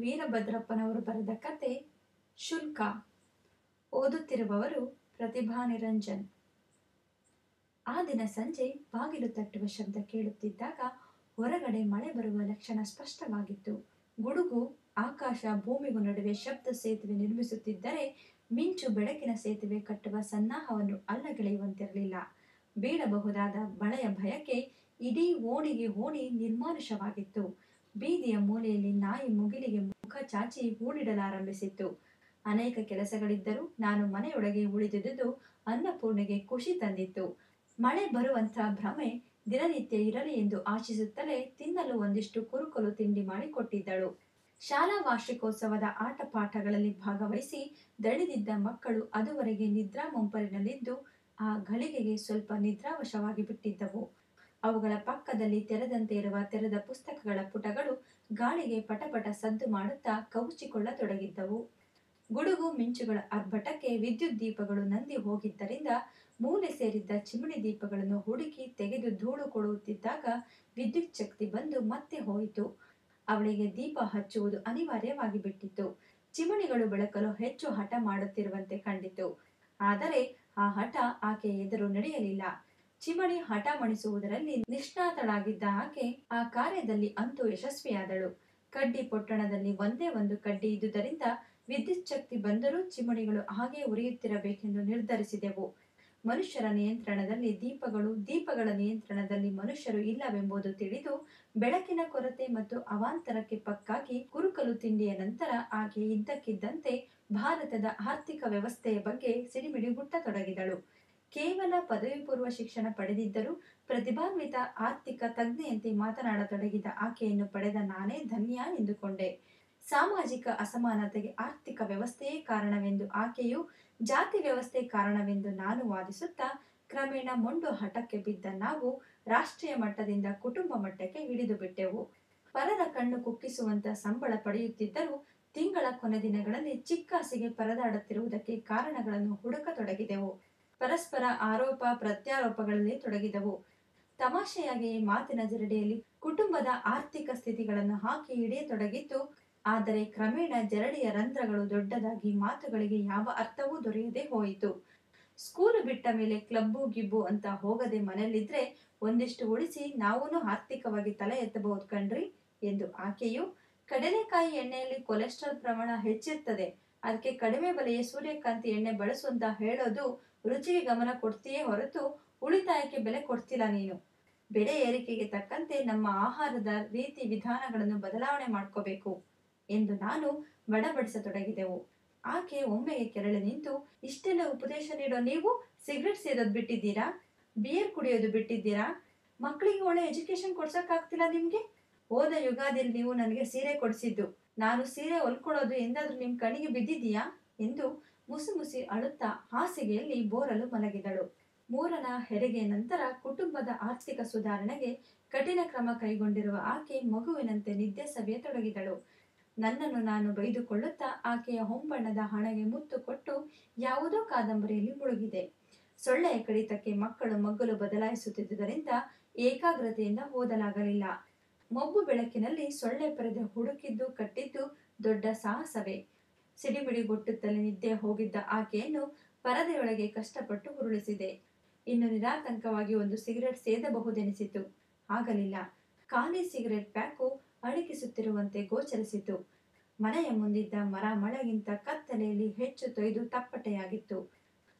ವೀರಭದ್ರಪ್ಪನವರು ಬರೆದ ಕತೆ ಶುಲ್ಕ. ಓದುತ್ತಿರುವವರು ಪ್ರತಿಭಾ ನಿರಂಜನ್. ಆ ದಿನ ಸಂಜೆ ಬಾಗಿಲು ತಟ್ಟುವ ಶಬ್ದ ಕೇಳುತ್ತಿದ್ದಾಗ ಹೊರಗಡೆ ಮಳೆ ಬರುವ ಲಕ್ಷಣ ಸ್ಪಷ್ಟವಾಗಿತ್ತು. ಗುಡುಗು ಆಕಾಶ ಭೂಮಿಗೂ ನಡುವೆ ಶಬ್ದ ಸೇತುವೆ ನಿರ್ಮಿಸುತ್ತಿದ್ದರೆ ಮಿಂಚು ಬೆಳಕಿನ ಸೇತುವೆ ಕಟ್ಟುವ ಸನ್ನಾಹವನ್ನು ಅಲ್ಲಗೆಳೆಯುವಂತಿರಲಿಲ್ಲ. ಬೀಳಬಹುದಾದ ಮಳೆಯ ಭಯಕ್ಕೆ ಇಡೀ ಓಣಿಗೆ ಓಣಿ ನಿರ್ಮಾನುಷವಾಗಿತ್ತು ಬೀದಿಯ ಮೂಲೆಯಲ್ಲಿ ನಾಯಿ ಮುಗಿಲಿಗೆ ಮುಖ ಚಾಚಿ ಹೂಡಿಡಲಾರಂಭಿಸಿತ್ತು. ಅನೇಕ ಕೆಲಸಗಳಿದ್ದರೂ ನಾನು ಮನೆಯೊಳಗೆ ಉಳಿದುದು ಅನ್ನಪೂರ್ಣೆಗೆ ಖುಷಿ ತಂದಿತ್ತು. ಮಳೆ ಬರುವಂತ ಭ್ರಮೆ ದಿನನಿತ್ಯ ಇರಲಿ ಎಂದು ಆಶಿಸುತ್ತಲೇ ತಿನ್ನಲು ಒಂದಿಷ್ಟು ಕುರುಕಲು ತಿಂಡಿ ಮಾಡಿಕೊಟ್ಟಿದ್ದಳು. ಶಾಲಾ ವಾರ್ಷಿಕೋತ್ಸವದ ಆಟ ಪಾಠಗಳಲ್ಲಿ ಭಾಗವಹಿಸಿ ದಣಿದಿದ್ದ ಮಕ್ಕಳು ಅದುವರೆಗೆ ನಿದ್ರಾ ಮುಂಪರಿನಲ್ಲಿದ್ದು ಆ ಘಳಿಗೆಗೆ ಸ್ವಲ್ಪ ನಿದ್ರಾವಶವಾಗಿ ಬಿಟ್ಟಿದ್ದವು ಅವುಗಳ ಪಕ್ಕದಲ್ಲಿ ತೆರೆದಂತೆ ಇರುವ ತೆರೆದ ಪುಸ್ತಕಗಳ ಪುಟಗಳು ಗಾಳಿಗೆ ಪಟಪಟ ಸದ್ದು ಮಾಡುತ್ತಾ ಕವುಚಿಕೊಳ್ಳತೊಡಗಿದ್ದವು. ಗುಡುಗು ಮಿಂಚುಗಳ ಅರ್ಭಟಕ್ಕೆ ವಿದ್ಯುತ್ ದೀಪಗಳು ನಂದಿ ಹೋಗಿದ್ದರಿಂದ ಮೂಲೆ ಸೇರಿದ್ದ ಚಿಮಣಿ ದೀಪಗಳನ್ನು ಹುಡುಕಿ ತೆಗೆದು ಧೂಳು ಕೊಡುತ್ತಿದ್ದಾಗ ವಿದ್ಯುತ್ ಶಕ್ತಿ ಬಂದು ಮತ್ತೆ ಹೋಯಿತು. ಅವಳಿಗೆ ದೀಪ ಹಚ್ಚುವುದು ಅನಿವಾರ್ಯವಾಗಿ ಬಿಟ್ಟಿತ್ತು. ಚಿಮಣಿಗಳು ಬೆಳಕಲು ಹೆಚ್ಚು ಹಠ ಮಾಡುತ್ತಿರುವಂತೆ ಕಂಡಿತು. ಆದರೆ ಆ ಹಠ ಆಕೆ ಎದುರು ನಡೆಯಲಿಲ್ಲ. ಚಿಮಣಿ ಹಠ ಮಣಿಸುವುದರಲ್ಲಿ ನಿಷ್ಣಾತಳಾಗಿದ್ದ ಆಕೆ ಆ ಕಾರ್ಯದಲ್ಲಿ ಅಂತೂ ಯಶಸ್ವಿಯಾದಳು. ಕಡ್ಡಿ ಪೊಟ್ಟಣದಲ್ಲಿ ಒಂದೇ ಒಂದು ಕಡ್ಡಿ ಇದ್ದುದರಿಂದ ವಿದ್ಯುತ್ ಶಕ್ತಿ ಬಂದರೂ ಚಿಮಣಿಗಳು ಹಾಗೆ ಉರಿಯುತ್ತಿರಬೇಕೆಂದು ನಿರ್ಧರಿಸಿದೆವು. ಮನುಷ್ಯರ ನಿಯಂತ್ರಣದಲ್ಲಿ ದೀಪಗಳು, ದೀಪಗಳ ನಿಯಂತ್ರಣದಲ್ಲಿ ಮನುಷ್ಯರು ಇಲ್ಲವೆಂಬುದು ತಿಳಿದು ಬೆಳಕಿನ ಕೊರತೆ ಮತ್ತು ಅವಾಂತರಕ್ಕೆ ಪಕ್ಕಾಗಿ ಕುರುಕಲು ತಿಂಡಿಯ ನಂತರ ಆಕೆ ಇದ್ದಕ್ಕಿದ್ದಂತೆ ಭಾರತದ ಆರ್ಥಿಕ ವ್ಯವಸ್ಥೆಯ ಬಗ್ಗೆ ಸಿಡಿಮಿಡಿಗುಟ್ಟತೊಡಗಿದಳು. ಕೇವಲ ಪದವಿ ಪೂರ್ವ ಶಿಕ್ಷಣ ಪಡೆದಿದ್ದರೂ ಪ್ರತಿಭಾನ್ವಿತ ಆರ್ಥಿಕ ತಜ್ಞೆಯಂತೆ ಮಾತನಾಡತೊಡಗಿದ ಆಕೆಯನ್ನು ಪಡೆದ ನಾನೇ ಧನ್ಯ ಎಂದುಕೊಂಡೆ. ಸಾಮಾಜಿಕ ಅಸಮಾನತೆಗೆ ಆರ್ಥಿಕ ವ್ಯವಸ್ಥೆಯೇ ಕಾರಣವೆಂದು ಆಕೆಯು ಜಾತಿ ವ್ಯವಸ್ಥೆ ಕಾರಣವೆಂದು ನಾನು ವಾದಿಸುತ್ತಾ ಕ್ರಮೇಣ ಮೊಂಡು ಹಠಕ್ಕೆ ಬಿದ್ದ ನಾವು ರಾಷ್ಟ್ರೀಯ ಮಟ್ಟದಿಂದ ಕುಟುಂಬ ಮಟ್ಟಕ್ಕೆ ಹಿಡಿದು ಬಿಟ್ಟೆವು. ಪರರ ಕಣ್ಣು ಕುಕ್ಕಿಸುವಂತ ಸಂಬಳ ಪಡೆಯುತ್ತಿದ್ದರೂ ತಿಂಗಳ ಕೊನೆ ದಿನಗಳಲ್ಲಿ ಚಿಕ್ಕಾಸಿಗೆ ಪರದಾಡುತ್ತಿರುವುದಕ್ಕೆ ಕಾರಣಗಳನ್ನು ಹುಡುಕತೊಡಗಿದೆವು. ಪರಸ್ಪರ ಆರೋಪ, ಪ್ರತ್ಯಾರೋಪಗಳಲ್ಲಿ ತೊಡಗಿದವು. ತಮಾಷೆಯಾಗಿ ಮಾತಿನ ಜರಡಿಯಲ್ಲಿ ಕುಟುಂಬದ ಆರ್ಥಿಕ ಸ್ಥಿತಿಗಳನ್ನು ಹಾಕಿ ಹಿಡಿಯತೊಡಗಿತ್ತು. ಆದರೆ ಕ್ರಮೇಣ ಜರಡಿಯ ರಂಧ್ರಗಳು ದೊಡ್ಡದಾಗಿ ಮಾತುಗಳಿಗೆ ಯಾವ ಅರ್ಥವೂ ದೊರೆಯದೆ ಹೋಯಿತು. ಸ್ಕೂಲ್ ಬಿಟ್ಟ ಮೇಲೆ ಕ್ಲಬ್ಬು ಗಿಬ್ಬು ಅಂತ ಹೋಗದೆ ಮನೆಯಲ್ಲಿದ್ರೆ ಒಂದಿಷ್ಟು ಉಳಿಸಿ ನಾವೂ ಆರ್ಥಿಕವಾಗಿ ತಲೆ ಎತ್ತಬಹುದು ಕಣ್ರಿ ಎಂದು ಆಕೆಯು ಕಡಲೆಕಾಯಿ ಎಣ್ಣೆಯಲ್ಲಿ ಕೊಲೆಸ್ಟ್ರಾಲ್ ಪ್ರಮಾಣ ಹೆಚ್ಚಿರ್ತದೆ. ಅದಕ್ಕೆ ಕಡಿಮೆ ಬೆಲೆಯ ಸೂರ್ಯಕಾಂತಿ ಎಣ್ಣೆ ಬಳಸುವಂತ ಹೇಳೋದು ರುಚಿಗೆ ಗಮನ ಕೊಡ್ತೀಯೇ ಹೊರತು ಉಳಿತಾಯಕ್ಕೆ ಬೆಲೆ ಕೊಡ್ತಿಲ್ಲ ನೀನು. ಬೆಳೆ ಏರಿಕೆಗೆ ತಕ್ಕಂತೆ ನಮ್ಮ ಆಹಾರದ ರೀತಿ ವಿಧಾನಗಳನ್ನು ಬದಲಾವಣೆ ಮಾಡ್ಕೋಬೇಕು ಎಂದು ನಾನು ಬಡಬಡಿಸತೊಡಗಿದೆವು ಆಕೆ ಒಮ್ಮೆಗೆ ಕೆರಳಿ ನಿಂತು, ಇಷ್ಟೆಲ್ಲ ಉಪದೇಶ ನೀಡೋ ನೀವು ಸಿಗರೆಟ್ ಸೇದೋದು ಬಿಟ್ಟಿದ್ದೀರಾ? ಬಿಯರ್ ಕುಡಿಯೋದು ಬಿಟ್ಟಿದ್ದೀರಾ? ಮಕ್ಕಳಿಗೆ ಒಳ್ಳೆ ಎಜುಕೇಶನ್ ಕೊಡ್ಸಕ್ಕಾಗ್ತಿಲ್ಲ ನಿಮ್ಗೆ? ಹೋದ ಯುಗಾದಿಯಲ್ಲಿ ನೀವು ನನಗೆ ಸೀರೆ ಕೊಡಿಸಿದ್ದು. ನಾನು ಸೀರೆ ಹೊಲ್ಕೊಳ್ಳೋದು ಎಂದಾದ್ರೂ ನಿಮ್ ಕಣಿಗೆ ಬಿದ್ದಿದೀಯಾ ಎಂದು ಮುಸಿ ಮುಸಿ ಅಳುತ್ತಾ ಹಾಸಿಗೆಯಲ್ಲಿ ಬೋರಲು ಮಲಗಿದಳು. ಮೂರನ ಹೆರಿಗೆ ನಂತರ ಕುಟುಂಬದ ಆರ್ಥಿಕ ಸುಧಾರಣೆಗೆ ಕಠಿಣ ಕ್ರಮ ಕೈಗೊಂಡಿರುವ ಆಕೆ ಮಗುವಿನಂತೆ ನಿದ್ದೆ ಸವಿಯತೊಡಗಿದಳು ನನ್ನನ್ನು ನಾನು ಬೈದುಕೊಳ್ಳುತ್ತಾ ಆಕೆಯ ಹೊಂಬಣ್ಣದ ಹಣೆಗೆ ಮುತ್ತು ಕೊಟ್ಟು ಯಾವುದೋ ಕಾದಂಬರಿಯಲ್ಲಿ ಮುಳುಗಿದೆ. ಸೊಳ್ಳೆಯ ಕಡಿತಕ್ಕೆ ಮಕ್ಕಳು ಮಗ್ಗಲು ಬದಲಾಯಿಸುತ್ತಿದ್ದುದರಿಂದ ಏಕಾಗ್ರತೆಯಿಂದ ಓದಲಾಗಲಿಲ್ಲ. ಮಬ್ಬು ಬೆಳಕಿನಲ್ಲಿ ಸೊಳ್ಳೆ ಪರದೆ ಹುಡುಕಿದ್ದು, ಕಟ್ಟಿದ್ದು ದೊಡ್ಡ ಸಾಹಸವೇ. ಸಿಡಿಮಿಡಿಗೊಟ್ಟುತ್ತಲೇ ನಿದ್ದೆ ಹೋಗಿದ್ದ ಆಕೆಯನ್ನು ಪರದೆಯೊಳಗೆ ಕಷ್ಟಪಟ್ಟು ಉರುಳಿಸಿದೆ. ಇನ್ನು ನಿರಾತಂಕವಾಗಿ ಒಂದು ಸಿಗರೆಟ್ ಸೇದಬಹುದೆನಿಸಿತು. ಆಗಲಿಲ್ಲ. ಖಾಲಿ ಸಿಗರೆಟ್ ಪ್ಯಾಕು ಅಣಕಿಸುತ್ತಿರುವಂತೆ ಗೋಚರಿಸಿತು. ಮನೆಯ ಮುಂದಿದ್ದ ಮರ ಮಳೆಗಿಂತ ಕತ್ತಲೆಯಲ್ಲಿ ಹೆಚ್ಚು ತೊಯ್ದು ತಪ್ಪಟೆಯಾಗಿತ್ತು.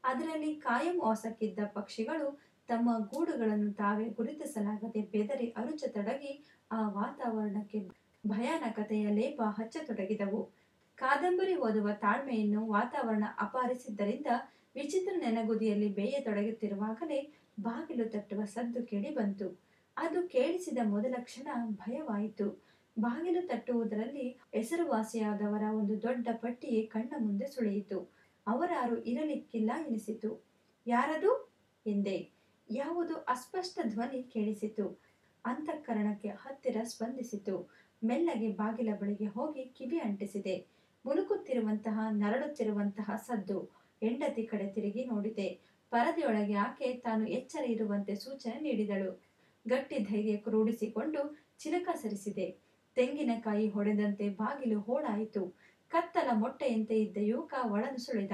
ಅದರಲ್ಲಿ ಕಾಯಂ ವಾಸಕ್ಕಿದ್ದ ಪಕ್ಷಿಗಳು ತಮ್ಮ ಗೂಡುಗಳನ್ನು ತಾವೇ ಗುರುತಿಸಲಾಗದೆ ಬೆದರಿ ಅರುಚತೊಡಗಿ ಆ ವಾತಾವರಣಕ್ಕೆ ಭಯಾನಕತೆಯ ಲೇಪ ಹಚ್ಚತೊಡಗಿದವು. ಕಾದಂಬರಿ ಓದುವ ತಾಳ್ಮೆಯನ್ನು ವಾತಾವರಣ ಅಪಹರಿಸಿದ್ದರಿಂದ ವಿಚಿತ್ರ ನೆನಗುದಿಯಲ್ಲಿ ಬೇಯತೊಡಗುತ್ತಿರುವಾಗಲೇ ಬಾಗಿಲು ತಟ್ಟುವ ಸದ್ದು ಕೇಳಿ ಬಂತು ಅದು ಕೇಳಿಸಿದ ಮೊದಲ ಕ್ಷಣ ಭಯವಾಯಿತು. ಬಾಗಿಲು ತಟ್ಟುವುದರಲ್ಲಿ ಹೆಸರುವಾಸಿಯಾದವರ ಒಂದು ದೊಡ್ಡ ಪಟ್ಟಿಯೇ ಕಣ್ಣ ಮುಂದೆ ಸುಳಿಯಿತು. ಅವರಾರು ಇರಲಿಕ್ಕಿಲ್ಲ ಎನಿಸಿತು. ಯಾರದು? ಎಂದೆ. ಯಾವುದು? ಅಸ್ಪಷ್ಟ ಧ್ವನಿ ಕೇಳಿಸಿತು. ಅಂತಃಕರಣಕ್ಕೆ ಹತ್ತಿರ ಸ್ಪಂದಿಸಿತು. ಮೆಲ್ಲಗೆ ಬಾಗಿಲ ಬಳಿಗೆ ಹೋಗಿ ಕಿವಿ ಅಂಟಿಸಿದೆ. ಮುಳುಕುತ್ತಿರುವಂತಹ ನರಳುತ್ತಿರುವಂತಹ ಸದ್ದು ಹೆಂಡತಿ ಕಡೆ ತಿರುಗಿ ನೋಡಿದೆ. ಪರದೆಯೊಳಗೆ ಆಕೆ ತಾನು ಎಚ್ಚರ ಇರುವಂತೆ ಸೂಚನೆ ನೀಡಿದಳು. ಗಟ್ಟಿ ಧೈರ್ಯ ರೂಢಿಸಿಕೊಂಡು ಚಿಲಕ ಸರಿಸಿದೆ. ತೆಂಗಿನಕಾಯಿ ಹೊಡೆದಂತೆ ಬಾಗಿಲು ಹೋಳಾಯಿತು. ಕತ್ತಲ ಮೊಟ್ಟೆಯಂತೆ ಇದ್ದ ಯುವಕ ಒಳನುಸುಳಿದ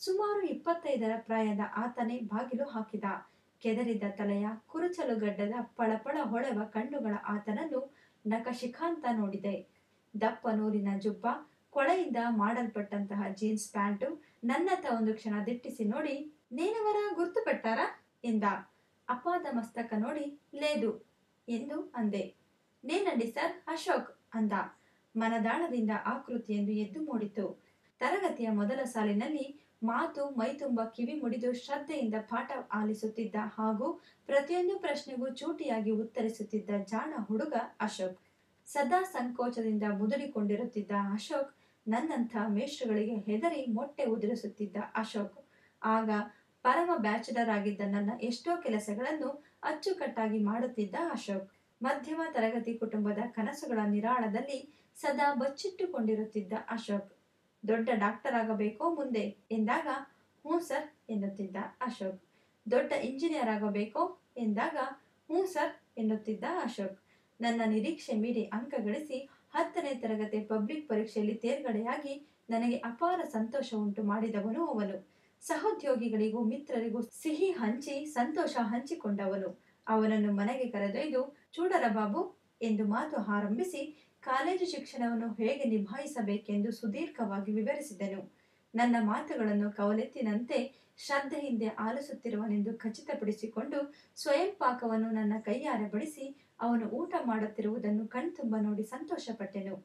ಸುಮಾರು ಇಪ್ಪತ್ತೈದರ ಪ್ರಾಯದ ಆತನೇ ಬಾಗಿಲು ಹಾಕಿದ. ಕೆದರಿದ ತಲೆಯ ಕುರುಚಲು ಗಡ್ಡದ ಪಳಪಳ ಹೊಳೆವ ಕಣ್ಣುಗಳ ಆತನನ್ನು ನಖಶಿಖಾಂತ ನೋಡಿದೆ. ದಪ್ಪ ನೂರಿನ ಜುಬ್ಬ ಕೊಳೆಯಿಂದ ಮಾಡಲ್ಪಟ್ಟಂತಹ ಜೀನ್ಸ್ ಪ್ಯಾಂಟು ನನ್ನತ್ತ ಒಂದು ಕ್ಷಣ ದಿಟ್ಟಿಸಿ ನೋಡಿ ನೇನವರ ಗುರ್ತುಪಟ್ಟಾರ? ಎಂದ. ಅಪಾದ ಮಸ್ತಕ ನೋಡಿ, ಲೇದು ಎಂದು ಅಂದೆ. ನೇನಂಡಿ ಸರ್? ಅಶೋಕ್ ಅಂದ. ಮನದಾಳದಿಂದ ಆಕೃತಿಯನ್ನು ಎದ್ದು ಮೂಡಿತು. ತರಗತಿಯ ಮೊದಲ ಸಾಲಿನಲ್ಲಿ ಮಾತು ಮೈತುಂಬ ಕಿವಿ ಮುಡಿದು ಶ್ರದ್ಧೆಯಿಂದ ಪಾಠ ಆಲಿಸುತ್ತಿದ್ದ ಹಾಗೂ ಪ್ರತಿಯೊಂದು ಪ್ರಶ್ನೆಗೂ ಚೂಟಿಯಾಗಿ ಉತ್ತರಿಸುತ್ತಿದ್ದ ಜಾಣ ಹುಡುಗ ಅಶೋಕ್. ಸದಾ ಸಂಕೋಚದಿಂದ ಮುದುಡಿಕೊಂಡಿರುತ್ತಿದ್ದ ಅಶೋಕ್ ನನ್ನಂಥ ಮೇಷ್ಟ್ರುಗಳಿಗೆ ಹೆದರಿ ಮೊಟ್ಟೆ ಉದುರಿಸುತ್ತಿದ್ದ ಅಶೋಕ್, ಆಗ ಪರಮ ಬ್ಯಾಚುಲರ್ ಆಗಿದ್ದ ನನ್ನ ಎಷ್ಟೋ ಕೆಲಸಗಳನ್ನು ಅಚ್ಚುಕಟ್ಟಾಗಿ ಮಾಡುತ್ತಿದ್ದ ಅಶೋಕ್, ಮಧ್ಯಮ ತರಗತಿ ಕುಟುಂಬದ ಕನಸುಗಳ ನಿರಾಳದಲ್ಲಿ ಸದಾ ಬಚ್ಚಿಟ್ಟುಕೊಂಡಿರುತ್ತಿದ್ದ ಅಶೋಕ್, ದೊಡ್ಡ ಡಾಕ್ಟರ್ ಆಗಬೇಕೋ ಮುಂದೆ ಎಂದಾಗ, ಹ್ಞೂ ಸರ್ ಎನ್ನುತ್ತಿದ್ದ ಅಶೋಕ್, ದೊಡ್ಡ ಇಂಜಿನಿಯರ್ ಆಗಬೇಕೋ ಎಂದಾಗ, ಹ್ಞೂ ಸರ್ ಎನ್ನುತ್ತಿದ್ದ ಅಶೋಕ್, ನನ್ನ ನಿರೀಕ್ಷೆ ಮೀರಿ ಅಂಕ ಗಳಿಸಿ ಹತ್ತನೇ ತರಗತಿ ಪಬ್ಲಿಕ್ ಪರೀಕ್ಷೆಯಲ್ಲಿ ತೇರ್ಗಡೆಯಾಗಿ ನನಗೆ ಅಪಾರ ಸಂತೋಷ ಉಂಟು ಮಾಡಿದವನು ಅವನು. ಸಹೋದ್ಯೋಗಿಗಳಿಗೂ ಮಿತ್ರರಿಗೂ ಸಿಹಿ ಹಂಚಿ ಸಂತೋಷ ಹಂಚಿಕೊಂಡವನು. ಅವನನ್ನು ಮನೆಗೆ ಕರೆದೊಯ್ದು, ಚೂಡರ ಬಾಬು, ಎಂದು ಮಾತು ಆರಂಭಿಸಿ, ಕಾಲೇಜು ಶಿಕ್ಷಣವನ್ನು ಹೇಗೆ ನಿಭಾಯಿಸಬೇಕೆಂದು ಸುದೀರ್ಘವಾಗಿ ವಿವರಿಸಿದನು. ನನ್ನ ಮಾತುಗಳನ್ನು ಕವಲೆತ್ತಿನಂತೆ ಶ್ರದ್ಧೆಯಿಂದ ಆಲಿಸುತ್ತಿರುವನೆಂದು ಖಚಿತಪಡಿಸಿಕೊಂಡು ಸ್ವಯಂ ಪಾಕವನ್ನು ನನ್ನ ಕೈಯಾರೆ ಬಡಿಸಿ ಅವನು ಊಟ ಮಾಡುತ್ತಿರುವುದನ್ನು ಕಣ್ತುಂಬ ನೋಡಿ ಸಂತೋಷಪಟ್ಟೆನು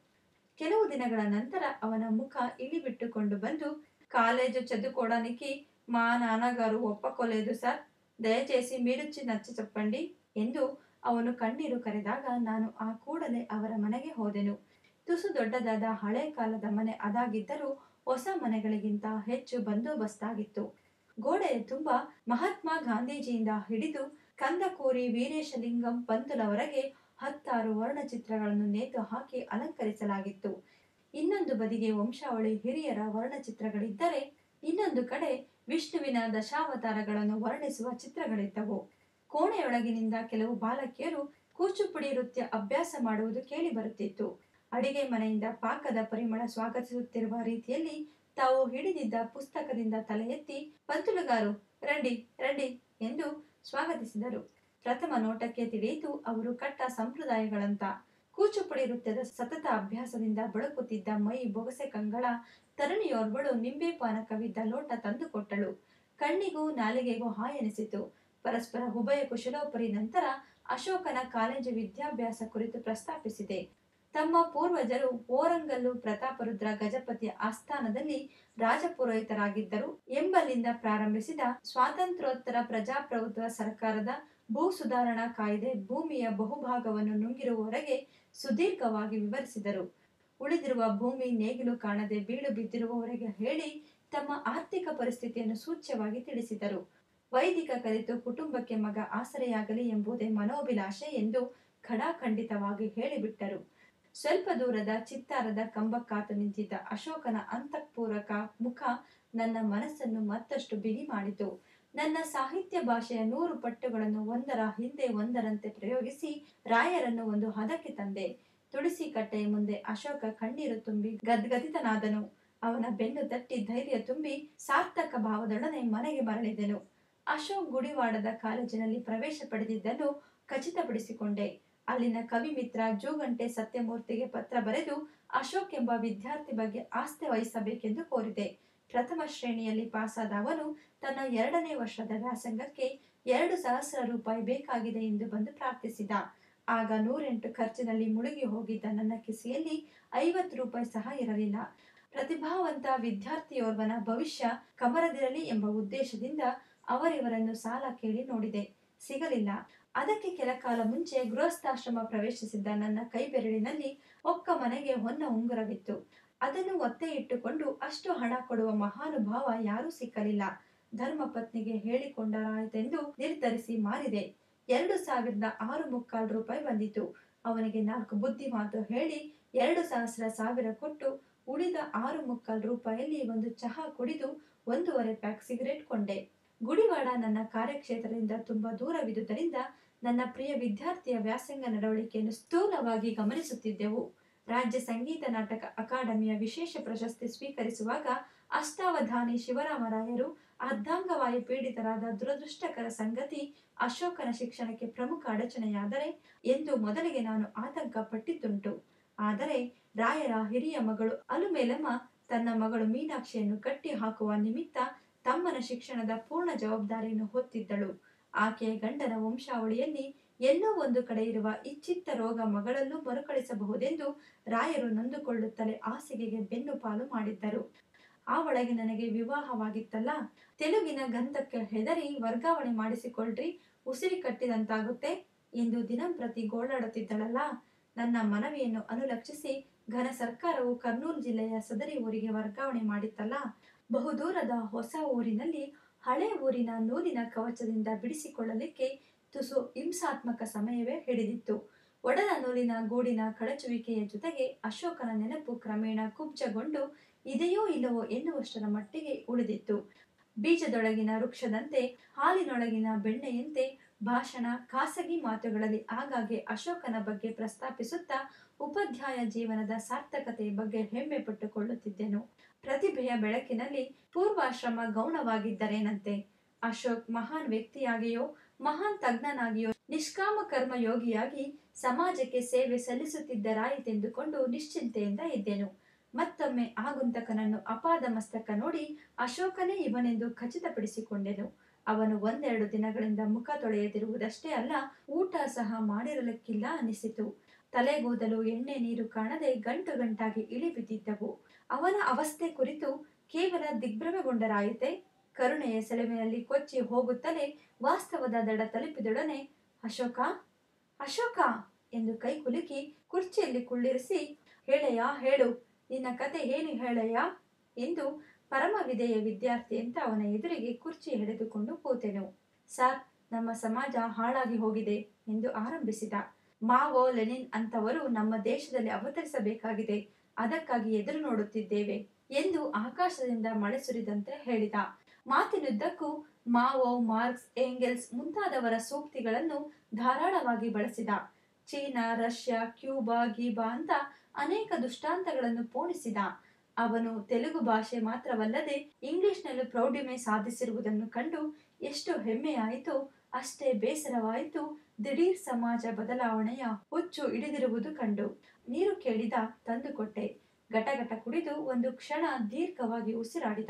ಕೆಲವು ದಿನಗಳ ನಂತರ ಅವನ ಮುಖ ಇಳಿಬಿಟ್ಟುಕೊಂಡು ಬಂದು కాలేజీ చదువుకోవడానికి మా నాన్నగారు ఒప్పుకోలేదు సార్ దయచేసి మీరిచ్చి నచ్చ చెప్పండి ಎಂದು ಅವನು ಕಣ್ಣೀರು ಕರೆದಾಗ ನಾನು ಆ ಕೂಡಲೇ ಅವರ ಮನೆಗೆ ಹೋದೆನು ತುಸು ದೊಡ್ಡದಾದ ಹಳೆ ಕಾಲದ ಮನೆ ಅದಾಗಿದ್ದರೂ ಹೊಸ ಮನೆಗಳಿಗಿಂತ ಹೆಚ್ಚು ಬಂದೋಬಸ್ತಾಗಿತ್ತು ಗೋಡೆಯ ತುಂಬ ಮಹಾತ್ಮ ಗಾಂಧೀಜಿಯಿಂದ ಹಿಡಿದು ಕಂದಕೂರಿ ವೀರೇಶಲಿಂಗಂ ಪಂತುಲವರೆಗೆ ಹತ್ತಾರು ವರ್ಣಚಿತ್ರಗಳನ್ನು ನೇತು ಹಾಕಿ ಅಲಂಕರಿಸಲಾಗಿತ್ತು. ಇನ್ನೊಂದು ಬದಿಗೆ ವಂಶಾವಳಿ ಹಿರಿಯರ ವರ್ಣಚಿತ್ರಗಳಿದ್ದರೆ ಇನ್ನೊಂದು ಕಡೆ ವಿಷ್ಣುವಿನ ದಶಾವತಾರಗಳನ್ನು ವರ್ಣಿಸುವ ಚಿತ್ರಗಳಿದ್ದವು. ಕೋಣೆಯೊಳಗಿನಿಂದ ಕೆಲವು ಬಾಲಕಿಯರು ಕೂಚುಪುಡಿ ನೃತ್ಯ ಅಭ್ಯಾಸ ಮಾಡುವುದು ಕೇಳಿ ಬರುತ್ತಿತ್ತು. ಅಡಿಗೆ ಮನೆಯಿಂದ ಪಾಕದ ಪರಿಮಳ ಸ್ವಾಗತಿಸುತ್ತಿರುವ ರೀತಿಯಲ್ಲಿ ತಾವು ಹಿಡಿದಿದ್ದ ಪುಸ್ತಕದಿಂದ ತಲೆ ಎತ್ತಿ ಪಂತುಲುಗಾರು ರಂಡಿ ರಂಡಿ ಎಂದು ಸ್ವಾಗತಿಸಿದರು. ಪ್ರಥಮ ನೋಟಕ್ಕೆ ತಿಳಿಯಿತು, ಅವರು ಕಟ್ಟ ಸಂಪ್ರದಾಯಗಳಂತ. ಕೂಚುಪುಡಿ ನೃತ್ಯದ ಸತತ ಅಭ್ಯಾಸದಿಂದ ಬಳಕುತ್ತಿದ್ದ ಮೈ ಬೊಗಸೆ ಕಂಗಳ ತರುಣಿಯೋರ್ವಳು ನಿಂಬೆ ಪಾನಕವಿದ್ದ ಲೋಟ ತಂದುಕೊಟ್ಟಳು. ಕಣ್ಣಿಗೂ ನಾಲಿಗೆಗೂ ಹಾಯನಿಸಿತು. ಪರಸ್ಪರ ಉಭಯ ಕುಶಲೋಪರಿ ನಂತರ ಅಶೋಕನ ಕಾಲೇಜು ವಿದ್ಯಾಭ್ಯಾಸ ಕುರಿತು ಪ್ರಸ್ತಾಪಿಸಿದೆ. ತಮ್ಮ ಪೂರ್ವಜರು ಓರಂಗಲ್ಲು ಪ್ರತಾಪರುದ್ರ ಗಜಪತಿಯ ಆಸ್ಥಾನದಲ್ಲಿ ರಾಜಪುರೋಹಿತರಾಗಿದ್ದರು. ಎಂಬಲ್ಲಿಂದ ಪ್ರಾರಂಭಿಸಿದ ಸ್ವಾತಂತ್ರ್ಯೋತ್ತರ ಪ್ರಜಾಪ್ರಭುತ್ವ ಸರ್ಕಾರದ ಭೂ ಸುಧಾರಣಾ ಕಾಯ್ದೆ ಭೂಮಿಯ ಬಹುಭಾಗವನ್ನು ನುಂಗಿರುವವರೆಗೆ ಸುದೀರ್ಘವಾಗಿ ವಿವರಿಸಿದರು. ಉಳಿದಿರುವ ಭೂಮಿ ನೇಗಿಲು ಕಾಣದೆ ಬೀಳು ಬಿದ್ದಿರುವವರೆಗೆ ಹೇಳಿ ತಮ್ಮ ಆರ್ಥಿಕ ಪರಿಸ್ಥಿತಿಯನ್ನು ಸೂಚ್ಯವಾಗಿ ತಿಳಿಸಿದರು. ವೈದಿಕ ಕಲಿತು ಕುಟುಂಬಕ್ಕೆ ಮಗ ಆಸರೆಯಾಗಲಿ ಎಂಬುದೇ ಮನೋಭಿಲಾಷೆ ಎಂದು ಖಡಾಖಂಡಿತವಾಗಿ ಹೇಳಿಬಿಟ್ಟರು. ಸ್ವಲ್ಪ ದೂರದ ಚಿತ್ತಾರದ ಕಂಬಕ್ಕಾತು ನಿಂತಿದ್ದ ಅಶೋಕನ ಅಂತಃಪೂರಕ ಮುಖ ನನ್ನ ಮನಸ್ಸನ್ನು ಮತ್ತಷ್ಟು ಬಿಗಿ ಮಾಡಿತು. ನನ್ನ ಸಾಹಿತ್ಯ ಭಾಷೆಯ ನೂರು ಪಟ್ಟುಗಳನ್ನು ಒಂದರ ಹಿಂದೆ ಒಂದರಂತೆ ಪ್ರಯೋಗಿಸಿ ರಾಯರನ್ನು ಒಂದು ಹದಕ್ಕೆ ತಂದೆ. ತುಳಸಿ ಕಟ್ಟೆಯ ಮುಂದೆ ಅಶೋಕ ಕಣ್ಣೀರು ತುಂಬಿ ಗದ್ಗದಿತನಾದನು. ಅವನ ಬೆನ್ನು ತಟ್ಟಿ ಧೈರ್ಯ ತುಂಬಿ ಸಾರ್ಥಕ ಭಾವದೊಡನೆ ಮನೆಗೆ ಮರಳಿದೆನು. ಅಶೋಕ್ ಗುಡಿವಾಡದ ಕಾಲೇಜಿನಲ್ಲಿ ಪ್ರವೇಶ ಪಡೆದಿದ್ದನ್ನು ಖಚಿತಪಡಿಸಿಕೊಂಡೆ. ಅಲ್ಲಿನ ಕವಿ ಮಿತ್ರ ಜೋಗಂಟೆ ಸತ್ಯಮೂರ್ತಿಗೆ ಪತ್ರ ಬರೆದು ಅಶೋಕ್ ಎಂಬ ವಿದ್ಯಾರ್ಥಿ ಬಗ್ಗೆ ಆಸ್ತಿ ವಹಿಸಬೇಕೆಂದು ಕೋರಿದೆ. ಪ್ರಥಮ ಶ್ರೇಣಿಯಲ್ಲಿ ಪಾಸಾದ ಅವನು ತನ್ನ ಎರಡನೇ ವರ್ಷದ ವ್ಯಾಸಂಗಕ್ಕೆ ಎರಡು ಸಹಸ್ರ ರೂಪಾಯಿ ಬೇಕಾಗಿದೆ ಎಂದು ಬಂದು ಪ್ರಾರ್ಥಿಸಿದ. ಆಗ ನೂರೆಂಟು ಖರ್ಚಿನಲ್ಲಿ ಮುಳುಗಿ ಹೋಗಿದ್ದ ನನ್ನ ಕಿಸೆಯಲ್ಲಿ ಐವತ್ತು ರೂಪಾಯಿ ಸಹ ಇರಲಿಲ್ಲ. ಪ್ರತಿಭಾವಂತ ವಿದ್ಯಾರ್ಥಿಯೋರ್ವನ ಭವಿಷ್ಯ ಕಮರದಿರಲಿ ಎಂಬ ಉದ್ದೇಶದಿಂದ ಅವರಿವರನ್ನು ಸಾಲ ಕೇಳಿ ನೋಡಿದೆ. ಸಿಗಲಿಲ್ಲ. ಅದಕ್ಕೆ ಕೆಲ ಕಾಲ ಮುಂಚೆ ಗೃಹಸ್ಥಾಶ್ರಮ ಪ್ರವೇಶಿಸಿದ್ದ ನನ್ನ ಕೈ ಬೆರಳಿನಲ್ಲಿ ಒಕ್ಕ ಮನೆಗೆ ಹೊನ್ನ ಉಂಗುರವಿತ್ತು. ಅದನ್ನು ಒತ್ತೆ ಇಟ್ಟುಕೊಂಡು ಅಷ್ಟು ಹಣ ಕೊಡುವ ಮಹಾನುಭಾವ ಯಾರೂ ಸಿಕ್ಕಲಿಲ್ಲ. ಧರ್ಮಪತ್ನಿಗೆ ಹೇಳಿಕೊಂಡರಾಯಿತೆಂದು ನಿರ್ಧರಿಸಿ ಮಾರಿದೆ. ಎರಡು ಸಾವಿರದ ಆರು ಮುಕ್ಕಾಲು ರೂಪಾಯಿ ಬಂದಿತು. ಅವನಿಗೆ ನಾಲ್ಕು ಬುದ್ಧಿ ಮಾತು ಹೇಳಿ ಎರಡು ಸಹಸ್ರ ಸಾವಿರ ಕೊಟ್ಟು ಉಳಿದ ಆರು ಮುಕ್ಕಾಲು ರೂಪಾಯಲ್ಲಿ ಒಂದು ಚಹಾ ಕುಡಿದು ಒಂದೂವರೆ ಪ್ಯಾಕ್ ಸಿಗರೇಟ್ ಕೊಂಡೆ. ಗುಡಿವಾಡ ನನ್ನ ಕಾರ್ಯಕ್ಷೇತ್ರದಿಂದ ತುಂಬಾ ದೂರವಿದ್ದುದರಿಂದ ನನ್ನ ಪ್ರಿಯ ವಿದ್ಯಾರ್ಥಿಯ ವ್ಯಾಸಂಗ ನಡವಳಿಕೆಯನ್ನು ಸ್ಥೂಲವಾಗಿ ಗಮನಿಸುತ್ತಿದ್ದೆವು. ರಾಜ್ಯ ಸಂಗೀತ ನಾಟಕ ಅಕಾಡೆಮಿಯ ವಿಶೇಷ ಪ್ರಶಸ್ತಿ ಸ್ವೀಕರಿಸುವಾಗ ಅಷ್ಟಾವಧಾನಿ ಶಿವರಾಮರಾಯರು ಅರ್ಧಾಂಗವಾಯು ಪೀಡಿತರಾದ ದುರದೃಷ್ಟಕರ ಸಂಗತಿ ಅಶೋಕನ ಶಿಕ್ಷಣಕ್ಕೆ ಪ್ರಮುಖ ಅಡಚಣೆಯಾದರೆ ಎಂದು ಮೊದಲಿಗೆ ನಾನು ಆತಂಕ ಪಟ್ಟಿದ್ದುಂಟು ಆದರೆ ರಾಯರ ಹಿರಿಯ ಮಗಳು ಅಲುಮೇಲಮ್ಮ ತನ್ನ ಮಗಳು ಮೀನಾಕ್ಷಿಯನ್ನು ಕಟ್ಟಿ ಹಾಕುವ ನಿಮಿತ್ತ ತಮ್ಮನ ಶಿಕ್ಷಣದ ಪೂರ್ಣ ಜವಾಬ್ದಾರಿಯನ್ನು ಹೊತ್ತಿದ್ದಳು. ಆಕೆಯ ಗಂಡನ ವಂಶಾವಳಿಯಲ್ಲಿ ಎಲ್ಲೋ ಒಂದು ಕಡೆ ಇರುವ ಇಚ್ಛಿತ್ತ ರೋಗ ಮಗಳಲ್ಲೂ ಮರುಕಳಿಸಬಹುದೆಂದು ರಾಯರು ನಂದುಕೊಳ್ಳುತ್ತಲೇ ಹಾಸಿಗೆಗೆ ಬೆನ್ನು ಪಾಲು ಮಾಡಿದ್ದರು. ಆ ಒಳಗೆ ನನಗೆ ವಿವಾಹವಾಗಿತ್ತಲ್ಲ, ತೆಲುಗಿನ ಗಂಧಕ್ಕೆ ಹೆದರಿ ವರ್ಗಾವಣೆ ಮಾಡಿಸಿಕೊಳ್ಳ್ರಿ ಉಸಿರಿ ಕಟ್ಟಿದಂತಾಗುತ್ತೆ ಎಂದು ದಿನಂಪ್ರತಿ ಗೋಳಾಡುತ್ತಿದ್ದಳಲ್ಲ. ನನ್ನ ಮನವಿಯನ್ನು ಅನುಲಕ್ಷಿಸಿ ಘನ ಸರ್ಕಾರವು ಕರ್ನೂಲ್ ಜಿಲ್ಲೆಯ ಸದರಿ ಊರಿಗೆ ವರ್ಗಾವಣೆ ಮಾಡಿತ್ತಲ್ಲ, ಬಹುದೂರದ ಹೊಸ ಊರಿನಲ್ಲಿ ಹಳೆ ಊರಿನ ನೂಲಿನ ಕವಚದಿಂದ ಬಿಡಿಸಿಕೊಳ್ಳಲಿಕ್ಕೆ ತುಸು ಹಿಂಸಾತ್ಮಕ ಸಮಯವೇ ಹಿಡಿದಿತ್ತು. ಒಡಲ ನೂಲಿನ ಗೂಡಿನ ಕಳಚುವಿಕೆಯ ಜೊತೆಗೆ ಅಶೋಕನ ನೆನಪು ಕ್ರಮೇಣ ಕುಬ್ಜಗೊಂಡು ಇದೆಯೋ ಇಲ್ಲವೋ ಎನ್ನುವಷ್ಟರ ಮಟ್ಟಿಗೆ ಉಳಿದಿತ್ತು. ಬೀಜದೊಳಗಿನ ವೃಕ್ಷದಂತೆ, ಹಾಲಿನೊಳಗಿನ ಬೆಣ್ಣೆಯಂತೆ, ಭಾಷಣ, ಖಾಸಗಿ ಮಾತುಗಳಲ್ಲಿ ಆಗಾಗ್ಗೆ ಅಶೋಕನ ಬಗ್ಗೆ ಪ್ರಸ್ತಾಪಿಸುತ್ತಾ ಉಪಾಧ್ಯಾಯ ಜೀವನದ ಸಾರ್ಥಕತೆಯ ಬಗ್ಗೆ ಹೆಮ್ಮೆ ಪಟ್ಟುಕೊಳ್ಳುತ್ತಿದ್ದೆನು. ಪ್ರತಿಭೆಯ ಬೆಳಕಿನಲ್ಲಿ ಪೂರ್ವಾಶ್ರಮ ಗೌಣವಾಗಿದ್ದರೇನಂತೆ? ಅಶೋಕ್ ಮಹಾನ್ ವ್ಯಕ್ತಿಯಾಗಿಯೋ, ಮಹಾನ್ ತಜ್ಞನಾಗಿಯೋ, ನಿಷ್ಕಾಮ ಕರ್ಮ ಯೋಗಿಯಾಗಿ ಸಮಾಜಕ್ಕೆ ಸೇವೆ ಸಲ್ಲಿಸುತ್ತಿದ್ದರಾಯಿತೆಂದುಕೊಂಡು ನಿಶ್ಚಿಂತೆಯಿಂದ ಇದ್ದೆನು. ಮತ್ತೊಮ್ಮೆ ಆಗುಂತಕನನ್ನು ಅಪಾದ ಮಸ್ತಕ ನೋಡಿ ಅಶೋಕನೇ ಇವನೆಂದು ಖಚಿತಪಡಿಸಿಕೊಂಡೆನು. ಅವನು ಒಂದೆರಡು ದಿನಗಳಿಂದ ಮುಖ ತೊಳೆಯದಿರುವುದಷ್ಟೇ ಅಲ್ಲ, ಊಟ ಸಹ ಮಾಡಿರಲಿಕ್ಕಿಲ್ಲ ಅನಿಸಿತು. ತಲೆಗೂದಲು ಎಣ್ಣೆ ನೀರು ಕಾಣದೆ ಗಂಟು ಗಂಟಾಗಿ ಇಳಿಬಿದ್ದಿದ್ದವು. ಅವನ ಅವಸ್ಥೆ ಕುರಿತು ಕೇವಲ ದಿಗ್ಭ್ರಮೆಗೊಂಡರಾಯಿತೆ ಕರುಣೆಯ ಸೆಳೆವಿನಲ್ಲಿ ಕೊಚ್ಚಿ ಹೋಗುತ್ತಲೇ ವಾಸ್ತವದ ದಡ ತಲುಪಿದೊಡನೆ, ಅಶೋಕ ಅಶೋಕ ಎಂದು ಕೈ ಕುಲುಕಿ ಕುರ್ಚಿಯಲ್ಲಿ ಕುಳ್ಳಿರಿಸಿ, ಹೇಳಯ್ಯ, ಹೇಳು, ನಿನ್ನ ಕತೆ ಏನು ಹೇಳಯ್ಯ? ಎಂದು ಪರಮ ವಿಧೇಯ ವಿದ್ಯಾರ್ಥಿ ಅಂತ ಅವನ ಎದುರಿಗೆ ಕುರ್ಚಿ ಹಿಡಿದುಕೊಂಡು ಕೂತೆನು. ಸರ್, ನಮ್ಮ ಸಮಾಜ ಹಾಳಾಗಿ ಹೋಗಿದೆ ಎಂದು ಆರಂಭಿಸಿದ. ಮಾವೋ ಲೆನಿನ್ ಅಂತವರು ನಮ್ಮ ದೇಶದಲ್ಲಿ ಅವತರಿಸಬೇಕಾಗಿದೆ. ಅದಕ್ಕಾಗಿ ಎದುರು ನೋಡುತ್ತಿದ್ದೇವೆ ಎಂದು ಆಕಾಶದಿಂದ ಮಳೆ ಸುರಿದಂತೆ ಹೇಳಿದ. ಮಾತಿನುದ್ದಕ್ಕೂ ಮಾವೋ, ಮಾರ್ಕ್ಸ್, ಏಂಗೆಲ್ಸ್ ಮುಂತಾದವರ ಸೂಕ್ತಿಗಳನ್ನು ಧಾರಾಳವಾಗಿ ಬಳಸಿದ. ಚೀನಾ, ರಷ್ಯಾ, ಕ್ಯೂಬಾ, ಗೀಬಾ ಅಂತ ಅನೇಕ ದುಷ್ಟಾಂತಗಳನ್ನು ಪೋಣಿಸಿದ. ಅವನು ತೆಲುಗು ಭಾಷೆ ಮಾತ್ರವಲ್ಲದೆ ಇಂಗ್ಲಿಷ್ನಲ್ಲೂ ಪ್ರೌಢಿಮೆ ಸಾಧಿಸಿರುವುದನ್ನು ಕಂಡು ಎಷ್ಟು ಹೆಮ್ಮೆಯಾಯಿತು ಅಷ್ಟೇ ಬೇಸರವಾಯಿತು. ದಿಢೀರ್ ಸಮಾಜ ಬದಲಾವಣೆಯ ಹುಚ್ಚು ಹಿಡಿದಿರುವುದು ಕಂಡು. ನೀರು ಕೇಳಿದ ತಂದುಕೊಟ್ಟೆ. ಘಟಘಟ ಕುಡಿದು ಒಂದು ಕ್ಷಣ ದೀರ್ಘವಾಗಿ ಉಸಿರಾಡಿದ.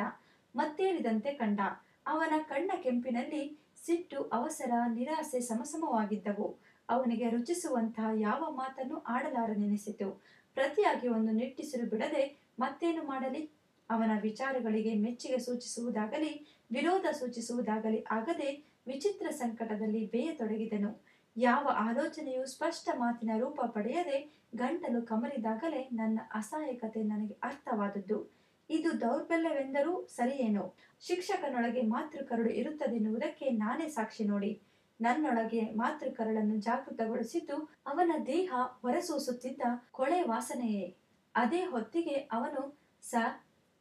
ಮತ್ತೇರಿದಂತೆ ಕಂಡ. ಅವನ ಕಣ್ಣ ಕೆಂಪಿನಲ್ಲಿ ಸಿಟ್ಟು, ಅವಸರ, ನಿರಾಸೆ ಸಮಸಮವಾಗಿದ್ದವು. ಅವನಿಗೆ ರುಚಿಸುವಂತಹ ಯಾವ ಮಾತನ್ನು ಆಡಲಾರನೆನಿಸಿತು. ಪ್ರತಿಯಾಗಿ ಒಂದು ನಿಟ್ಟಿಸಿರು ಬಿಡದೆ ಮತ್ತೇನು ಮಾಡಲಿ? ಅವನ ವಿಚಾರಗಳಿಗೆ ಮೆಚ್ಚುಗೆ ಸೂಚಿಸುವುದಾಗಲಿ, ವಿರೋಧ ಸೂಚಿಸುವುದಾಗಲಿ ಆಗದೆ ವಿಚಿತ್ರ ಸಂಕಟದಲ್ಲಿ ಬೇಯತೊಡಗಿದನು ಯಾವ ಆಲೋಚನೆಯು ಸ್ಪಷ್ಟ ಮಾತಿನ ರೂಪ ಪಡೆಯದೆ ಗಂಟಲು ಕಮರಿದಾಗಲೇ ನನ್ನ ಅಸಹಾಯಕತೆ ನನಗೆ ಅರ್ಥವಾದದ್ದು. ಇದು ದೌರ್ಬಲ್ಯವೆಂದರೂ ಸರಿಯೇನೋ? ಶಿಕ್ಷಕನೊಳಗೆ ಮಾತೃಕರುಳು ಇರುತ್ತದೆನ್ನುವುದಕ್ಕೆ ನಾನೇ ಸಾಕ್ಷಿ ನೋಡಿ. ನನ್ನೊಳಗೆ ಮಾತೃಕರಳನ್ನು ಜಾಗೃತಗೊಳಿಸಿದ್ದು ಅವನ ದೇಹ ಹೊರಸೂಸುತ್ತಿದ್ದ ಕೊಳೆ ವಾಸನೆಯೇ. ಅದೇ ಹೊತ್ತಿಗೆ ಅವನು ಸ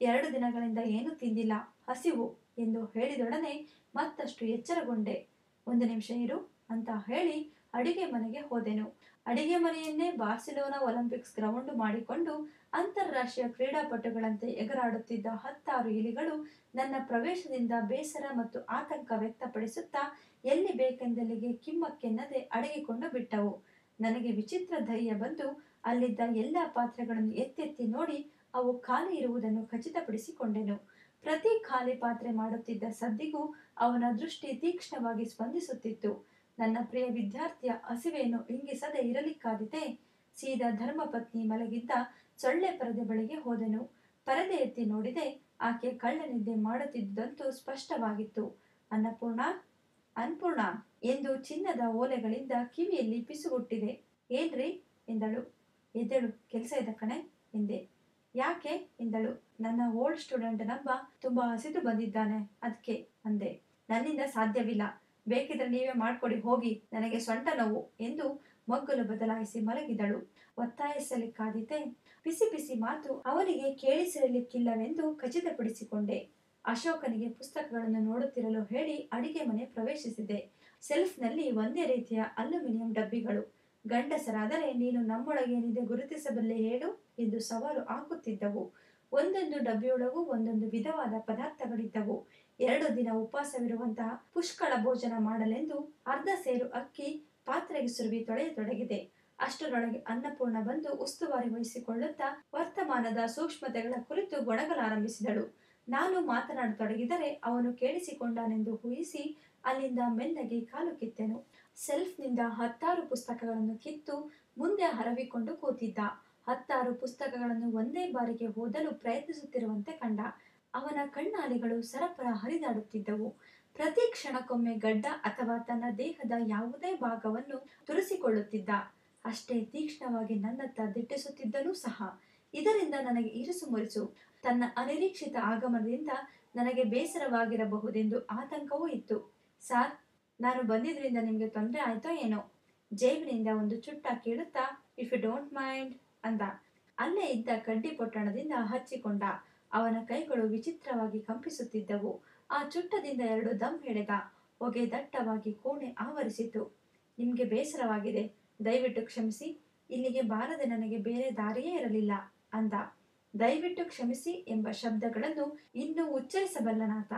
ಎರಡು ದಿನಗಳಿಂದ ಏನು ತಿಂದಿಲ್ಲ. ಹಸಿವು. ಎಂದು ಹೇಳಿದೊಡನೆ ಮತ್ತಷ್ಟು ಎಚ್ಚರಗೊಂಡೆ. ಒಂದು ನಿಮಿಷ ಇರು ಅಂತ ಹೇಳಿ ಅಡಿಗೆ ಮನೆಗೆ ಹೋದೆನು. ಅಡಿಗೆ ಮನೆಯನ್ನೇ ಬಾರ್ಸಿಲೋನಾ ಒಲಿಂಪಿಕ್ಸ್ ಗ್ರೌಂಡ್ ಮಾಡಿಕೊಂಡು ಅಂತಾರಾಷ್ಟ್ರೀಯ ಕ್ರೀಡಾಪಟುಗಳಂತೆ ಎಗರಾಡುತ್ತಿದ್ದ ಹತ್ತಾರು ಇಲಿಗಳು ನನ್ನ ಪ್ರವೇಶದಿಂದ ಬೇಸರ ಮತ್ತು ಆತಂಕ ವ್ಯಕ್ತಪಡಿಸುತ್ತಾ ಎಲ್ಲಿ ಬೇಕೆಂದಲ್ಲಿಗೆ ಕಿಮ್ಮಕ್ಕೆನ್ನದೆ ಅಡಗಿಕೊಂಡು ಬಿಟ್ಟವು. ನನಗೆ ವಿಚಿತ್ರ ಧೈರ್ಯ ಬಂದು ಅಲ್ಲಿದ್ದ ಎಲ್ಲ ಪಾತ್ರೆಗಳನ್ನು ಎತ್ತೆತ್ತಿ ನೋಡಿ ಅವು ಖಾಲಿ ಇರುವುದನ್ನು ಖಚಿತಪಡಿಸಿಕೊಂಡೆನು. ಪ್ರತಿ ಖಾಲಿ ಪಾತ್ರೆ ಮಾಡುತ್ತಿದ್ದ ಸದ್ದಿಗೂ ಅವನ ದೃಷ್ಟಿ ತೀಕ್ಷ್ಣವಾಗಿ ಸ್ಪಂದಿಸುತ್ತಿತ್ತು. ನನ್ನ ಪ್ರಿಯ ವಿದ್ಯಾರ್ಥಿಯ ಹಸಿವೆಯನ್ನು ಇಂಗಿಸದೆ ಇರಲಿಕ್ಕಾದಿತೆ ಸೀದಾ ಧರ್ಮಪತ್ನಿ ಮಲಗಿದ್ದ ಸೊಳ್ಳೆ ಪರದೆ ಬಳಿಗೆ ಹೋದನು. ಪರದೆ ಎತ್ತಿ ನೋಡಿದೆ ಆಕೆ ಕಳ್ಳನಿದ್ದೆ ಮಾಡುತ್ತಿದ್ದಂತೂ ಸ್ಪಷ್ಟವಾಗಿತ್ತು. ಅನ್ನಪೂರ್ಣ ಅನ್ಪೂರ್ಣ ಎಂದು ಚಿನ್ನದ ಓಲೆಗಳಿಂದ ಕಿವಿಯಲ್ಲಿ ಪಿಸುಗುಟ್ಟಿದೆ. ಏನ್ರಿ? ಎಂದಳು. ಎದ್ದಳು, ಕೆಲಸ ಇದೆ ಕಣೆ, ಎಂದೆ. ಯಾಕೆ? ಎಂದಳು. ನನ್ನ ಓಲ್ಡ್ ಸ್ಟೂಡೆಂಟ್ ನಂಬ ತುಂಬಾ ಹಸಿದು ಬಂದಿದ್ದಾನೆ. ಅದಕ್ಕೆ ಅಂದೆ. ನನ್ನಿಂದ ಸಾಧ್ಯವಿಲ್ಲ. ಬೇಕಿದ್ರೆ ನೀವೇ ಮಾಡ್ಕೊಡಿ, ಹೋಗಿ. ನನಗೆ ಸೊಂಟ ನೋವು ಎಂದು ಮಗ್ಗಲು ಬದಲಾಯಿಸಿ ಮಲಗಿದಳು. ಒತ್ತಾಯಿಸಲಿಕ್ಕಾದೀತೆ ಬಿಸಿ ಬಿಸಿ ಮಾತು ಅವನಿಗೆ ಕೇಳಿಸಿರಲಿಕ್ಕಿಲ್ಲವೆಂದು ಖಚಿತಪಡಿಸಿಕೊಂಡೆ. ಅಶೋಕನಿಗೆ ಪುಸ್ತಕಗಳನ್ನು ನೋಡುತ್ತಿರಲು ಹೇಳಿ ಅಡಿಗೆ ಮನೆ ಪ್ರವೇಶಿಸಿದೆ. ಸೆಲ್ಫ್ನಲ್ಲಿ ಒಂದೇ ರೀತಿಯ ಅಲ್ಯೂಮಿನಿಯಂ ಡಬ್ಬಿಗಳು. ಗಂಡಸರಾದರೆ ನೀನು ನಮ್ಮೊಳಗೇನಿದೆ ಗುರುತಿಸಬಲ್ಲೆ ಹೇಳು ಎಂದು ಸವಾಲು ಹಾಕುತ್ತಿದ್ದವು. ಒಂದೊಂದು ಡಬ್ಬಿಯೊಳಗೂ ಒಂದೊಂದು ವಿಧವಾದ ಪದಾರ್ಥಗಳಿದ್ದವು. ಎರಡು ದಿನ ಉಪವಾಸವಿರುವಂತಹ ಪುಷ್ಕಳ ಭೋಜನ ಮಾಡಲೆಂದು ಅರ್ಧ ಸೇರು ಅಕ್ಕಿ ಪಾತ್ರೆಗೆ ಸುರುವಿ ತೊಳೆಯತೊಡಗಿದೆ. ಅಷ್ಟರೊಳಗೆ ಅನ್ನಪೂರ್ಣ ಬಂದು ಉಸ್ತುವಾರಿ ವಹಿಸಿಕೊಳ್ಳುತ್ತಾ ವರ್ತಮಾನದ ಸೂಕ್ಷ್ಮತೆಗಳ ಕುರಿತು ಗೊಣಗಲಾರಂಭಿಸಿದಳು. ನಾನು ಮಾತನಾಡತೊಡಗಿದರೆ ಅವನು ಕೇಳಿಸಿಕೊಂಡನೆಂದು ಊಹಿಸಿ ಅಲ್ಲಿಂದ ಮೆಲ್ಲಗೆ ಕಾಲು ಕಿತ್ತೆನು. ಸೆಲ್ಫ್ನಿಂದ ಹತ್ತಾರು ಪುಸ್ತಕಗಳನ್ನು ಕಿತ್ತು ಮುಂದೆ ಹರವಿಕೊಂಡು ಕೂತಿದ್ದ. ಹತ್ತಾರು ಪುಸ್ತಕಗಳನ್ನು ಒಂದೇ ಬಾರಿಗೆ ಓದಲು ಪ್ರಯತ್ನಿಸುತ್ತಿರುವಂತೆ ಕಂಡ. ಅವನ ಕಣ್ಣಾಲಿಗಳು ಸರಪರ ಹರಿದಾಡುತ್ತಿದ್ದವು. ಪ್ರತಿ ಕ್ಷಣಕ್ಕೊಮ್ಮೆ ಗಡ್ಡ ಅಥವಾ ತನ್ನ ದೇಹದ ಯಾವುದೇ ಭಾಗವನ್ನು ತುರಿಸಿಕೊಳ್ಳುತ್ತಿದ್ದ. ಅಷ್ಟೇ ತೀಕ್ಷ್ಣವಾಗಿ ನನ್ನತ್ತ ದಿಟ್ಟಿಸುತ್ತಿದ್ದಲೂ ಸಹ. ಇದರಿಂದ ನನಗೆ ಇರಿಸು ಮುರಿಸು. ತನ್ನ ಅನಿರೀಕ್ಷಿತ ಆಗಮನದಿಂದ ನನಗೆ ಬೇಸರವಾಗಿರಬಹುದೆಂದು ಆತಂಕವೂ ಇತ್ತು. ಸಾರ್, ನಾನು ಬಂದಿದ್ರಿಂದ ನಿಮಗೆ ತೊಂದರೆ ಆಯ್ತೋ ಏನೋ? ಜೇಬಿನಿಂದ ಒಂದು ಚುಟ್ಟ ಕೇಳುತ್ತಾ, ಇಫ್ ಯು ಡೋಂಟ್ ಮೈಂಡ್ ಅಂದ. ಅಲ್ಲೇ ಇದ್ದ ಕಡ್ಡಿ ಪೊಟ್ಟಣದಿಂದ ಹಚ್ಚಿಕೊಂಡ. ಅವನ ಕೈಗಳು ವಿಚಿತ್ರವಾಗಿ ಕಂಪಿಸುತ್ತಿದ್ದವು. ಆ ಚುಟ್ಟದಿಂದ ಎರಡು ದಮ್ ಹಿಡಿದ ಹೊಗೆ ದಟ್ಟವಾಗಿ ಕೋಣೆ ಆವರಿಸಿತು ನಿಮಗೆ ಬೇಸರವಾಗಿದೆ. ದಯವಿಟ್ಟು ಕ್ಷಮಿಸಿ. ಇಲ್ಲಿಗೆ ಬಾರದೆ ನನಗೆ ಬೇರೆ ದಾರಿಯೇ ಇರಲಿಲ್ಲ ಅಂದ. ದಯವಿಟ್ಟು ಕ್ಷಮಿಸಿ ಎಂಬ ಶಬ್ದಗಳನ್ನು ಇನ್ನೂ ಉಚ್ಚರಿಸಬಲ್ಲನಾತ.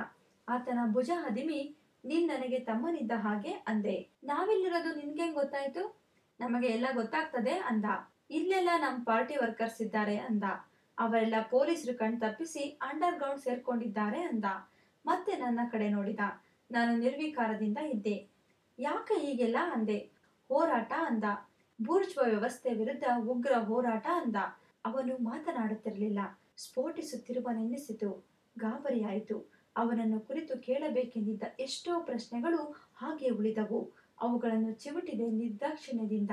ಆತನ ಭುಜ ಹದಿಮಿ ನೀನ್ ನನಗೆ ತಮ್ಮನಿದ್ದ ಹಾಗೆ ಅಂದೆ. ನಾವಿಲ್ಲಿರೋದು ನಿನ್ಗೆ ಗೊತ್ತಾಯ್ತು? ನಮಗೆ ಎಲ್ಲ ಗೊತ್ತಾಗ್ತದೆ ಅಂದ. ಇಲ್ಲೆಲ್ಲ ನಮ್ ಪಾರ್ಟಿ ವರ್ಕರ್ಸ್ ಇದ್ದಾರೆ ಅಂದ. ಅವರೆಲ್ಲ ಪೊಲೀಸರು ಕಣ್ ತಪ್ಪಿಸಿ ಅಂಡರ್ ಗ್ರೌಂಡ್ ಸೇರ್ಕೊಂಡಿದ್ದಾರೆ ಅಂದ. ಮತ್ತೆ ನನ್ನ ಕಡೆ ನೋಡಿದ, ನಾನು ನಿರ್ವಿಕಾರದಿಂದ ಇದ್ದೆ. ಯಾಕೆ ಹೀಗೆಲ್ಲ ಅಂದೆ? ಹೋರಾಟ ಅಂದ. ಬೂರ್ಜ್ವ ವ್ಯವಸ್ಥೆ ವಿರುದ್ಧ ಉಗ್ರ ಹೋರಾಟ ಅಂದ. ಅವನು ಮಾತನಾಡುತ್ತಿರಲಿಲ್ಲ. ಸ್ಫೋಟಿಸುತ್ತಿರುವ ನೆನೆಸಿತು. ಗಾಬರಿಯಾಯಿತು. ಅವನನ್ನು ಕುರಿತು ಕೇಳಬೇಕೆಂದಿದ್ದ ಎಷ್ಟೋ ಪ್ರಶ್ನೆಗಳು ಹಾಗೆ ಉಳಿದವು. ಅವುಗಳನ್ನು ಚಿವುಟಿದೆ ನಿರ್ದಾಕ್ಷಿಣ್ಯದಿಂದ.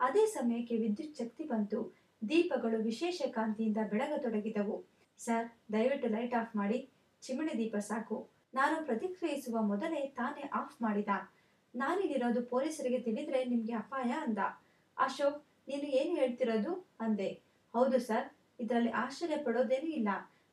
ಅದೇ ಸಮಯಕ್ಕೆ ವಿದ್ಯುತ್ ಶಕ್ತಿ ಬಂತು. ದೀಪಗಳು ವಿಶೇಷ ಕಾಂತಿಯಿಂದ ಬೆಳಗತೊಡಗಿದವು. ಸರ್, ದಯವಿಟ್ಟು ಲೈಟ್ ಆಫ್ ಮಾಡಿ. ಚಿಮಣಿ ದೀಪ ಸಾಕು. ನಾನು ಪ್ರತಿಕ್ರಿಯಿಸುವ ಮೊದಲೇ ತಾನೇ ಆಫ್ ಮಾಡಿದ. ನಾನಿಲ್ಲಿರೋದು ಪೊಲೀಸರಿಗೆ ತಿಳಿದ್ರೆ ನಿಮ್ಗೆ ಅಪಾಯ ಅಂದ. ಅಶೋಕ್, ನೀನು ಏನು ಹೇಳ್ತಿರೋದು? ಅಂದೆ. ಹೌದು ಸರ್, ಇದರಲ್ಲಿ ಆಶ್ಚರ್ಯ ಪಡೋದೇನೂ ಇಲ್ಲ.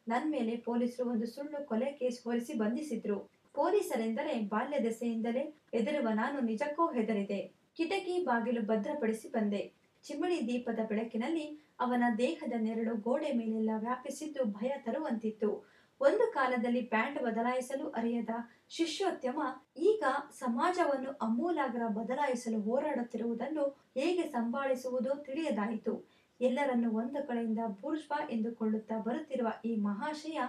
ನನ್ ಮೇಲೆ ಪೊಲೀಸರು ಒಂದು ಸುಳ್ಳು ಕೊಲೆ ಕೇಸ್ ಹೊರಿಸಿ ಬಂಧಿಸಿದ್ರು. ಪೊಲೀಸರೆಂದರೆ ಬಾಲ್ಯ ದೆಸೆಯಿಂದಲೇ ಹೆದರುವ ನಾನು ನಿಜಕ್ಕೂ ಹೆದರಿದೆ. ಕಿಟಕಿ ಬಾಗಿಲು ಭದ್ರಪಡಿಸಿ ಬಂದೆ. ಚಿಮಣಿ ದೀಪದ ಬೆಳಕಿನಲ್ಲಿ ಅವನ ದೇಹದ ನೆರಳು ಗೋಡೆ ಮೇಲೆಲ್ಲ ವ್ಯಾಪಿಸಿದ್ದು ಭಯ ತರುವಂತಿತ್ತು. ಒಂದು ಕಾಲದಲ್ಲಿ ಪ್ಯಾಂಟ್ ಬದಲಾಯಿಸಲು ಅರಿಯದ ಶಿಷ್ಯೋದ್ಯಮ ಈಗ ಸಮಾಜವನ್ನು ಅಮೂಲಾಗ್ರ ಬದಲಾಯಿಸಲು ಹೋರಾಡುತ್ತಿರುವುದನ್ನು ಹೇಗೆ ಸಂಭಾಳಿಸುವುದು ತಿಳಿಯದಾಯಿತು. ಎಲ್ಲರನ್ನು ಒಂದು ಕಡೆಯಿಂದ ಬೂರ್ಜ್ವಾ ಎಂದುಕೊಳ್ಳುತ್ತಾ ಬರುತ್ತಿರುವ ಈ ಮಹಾಶಯ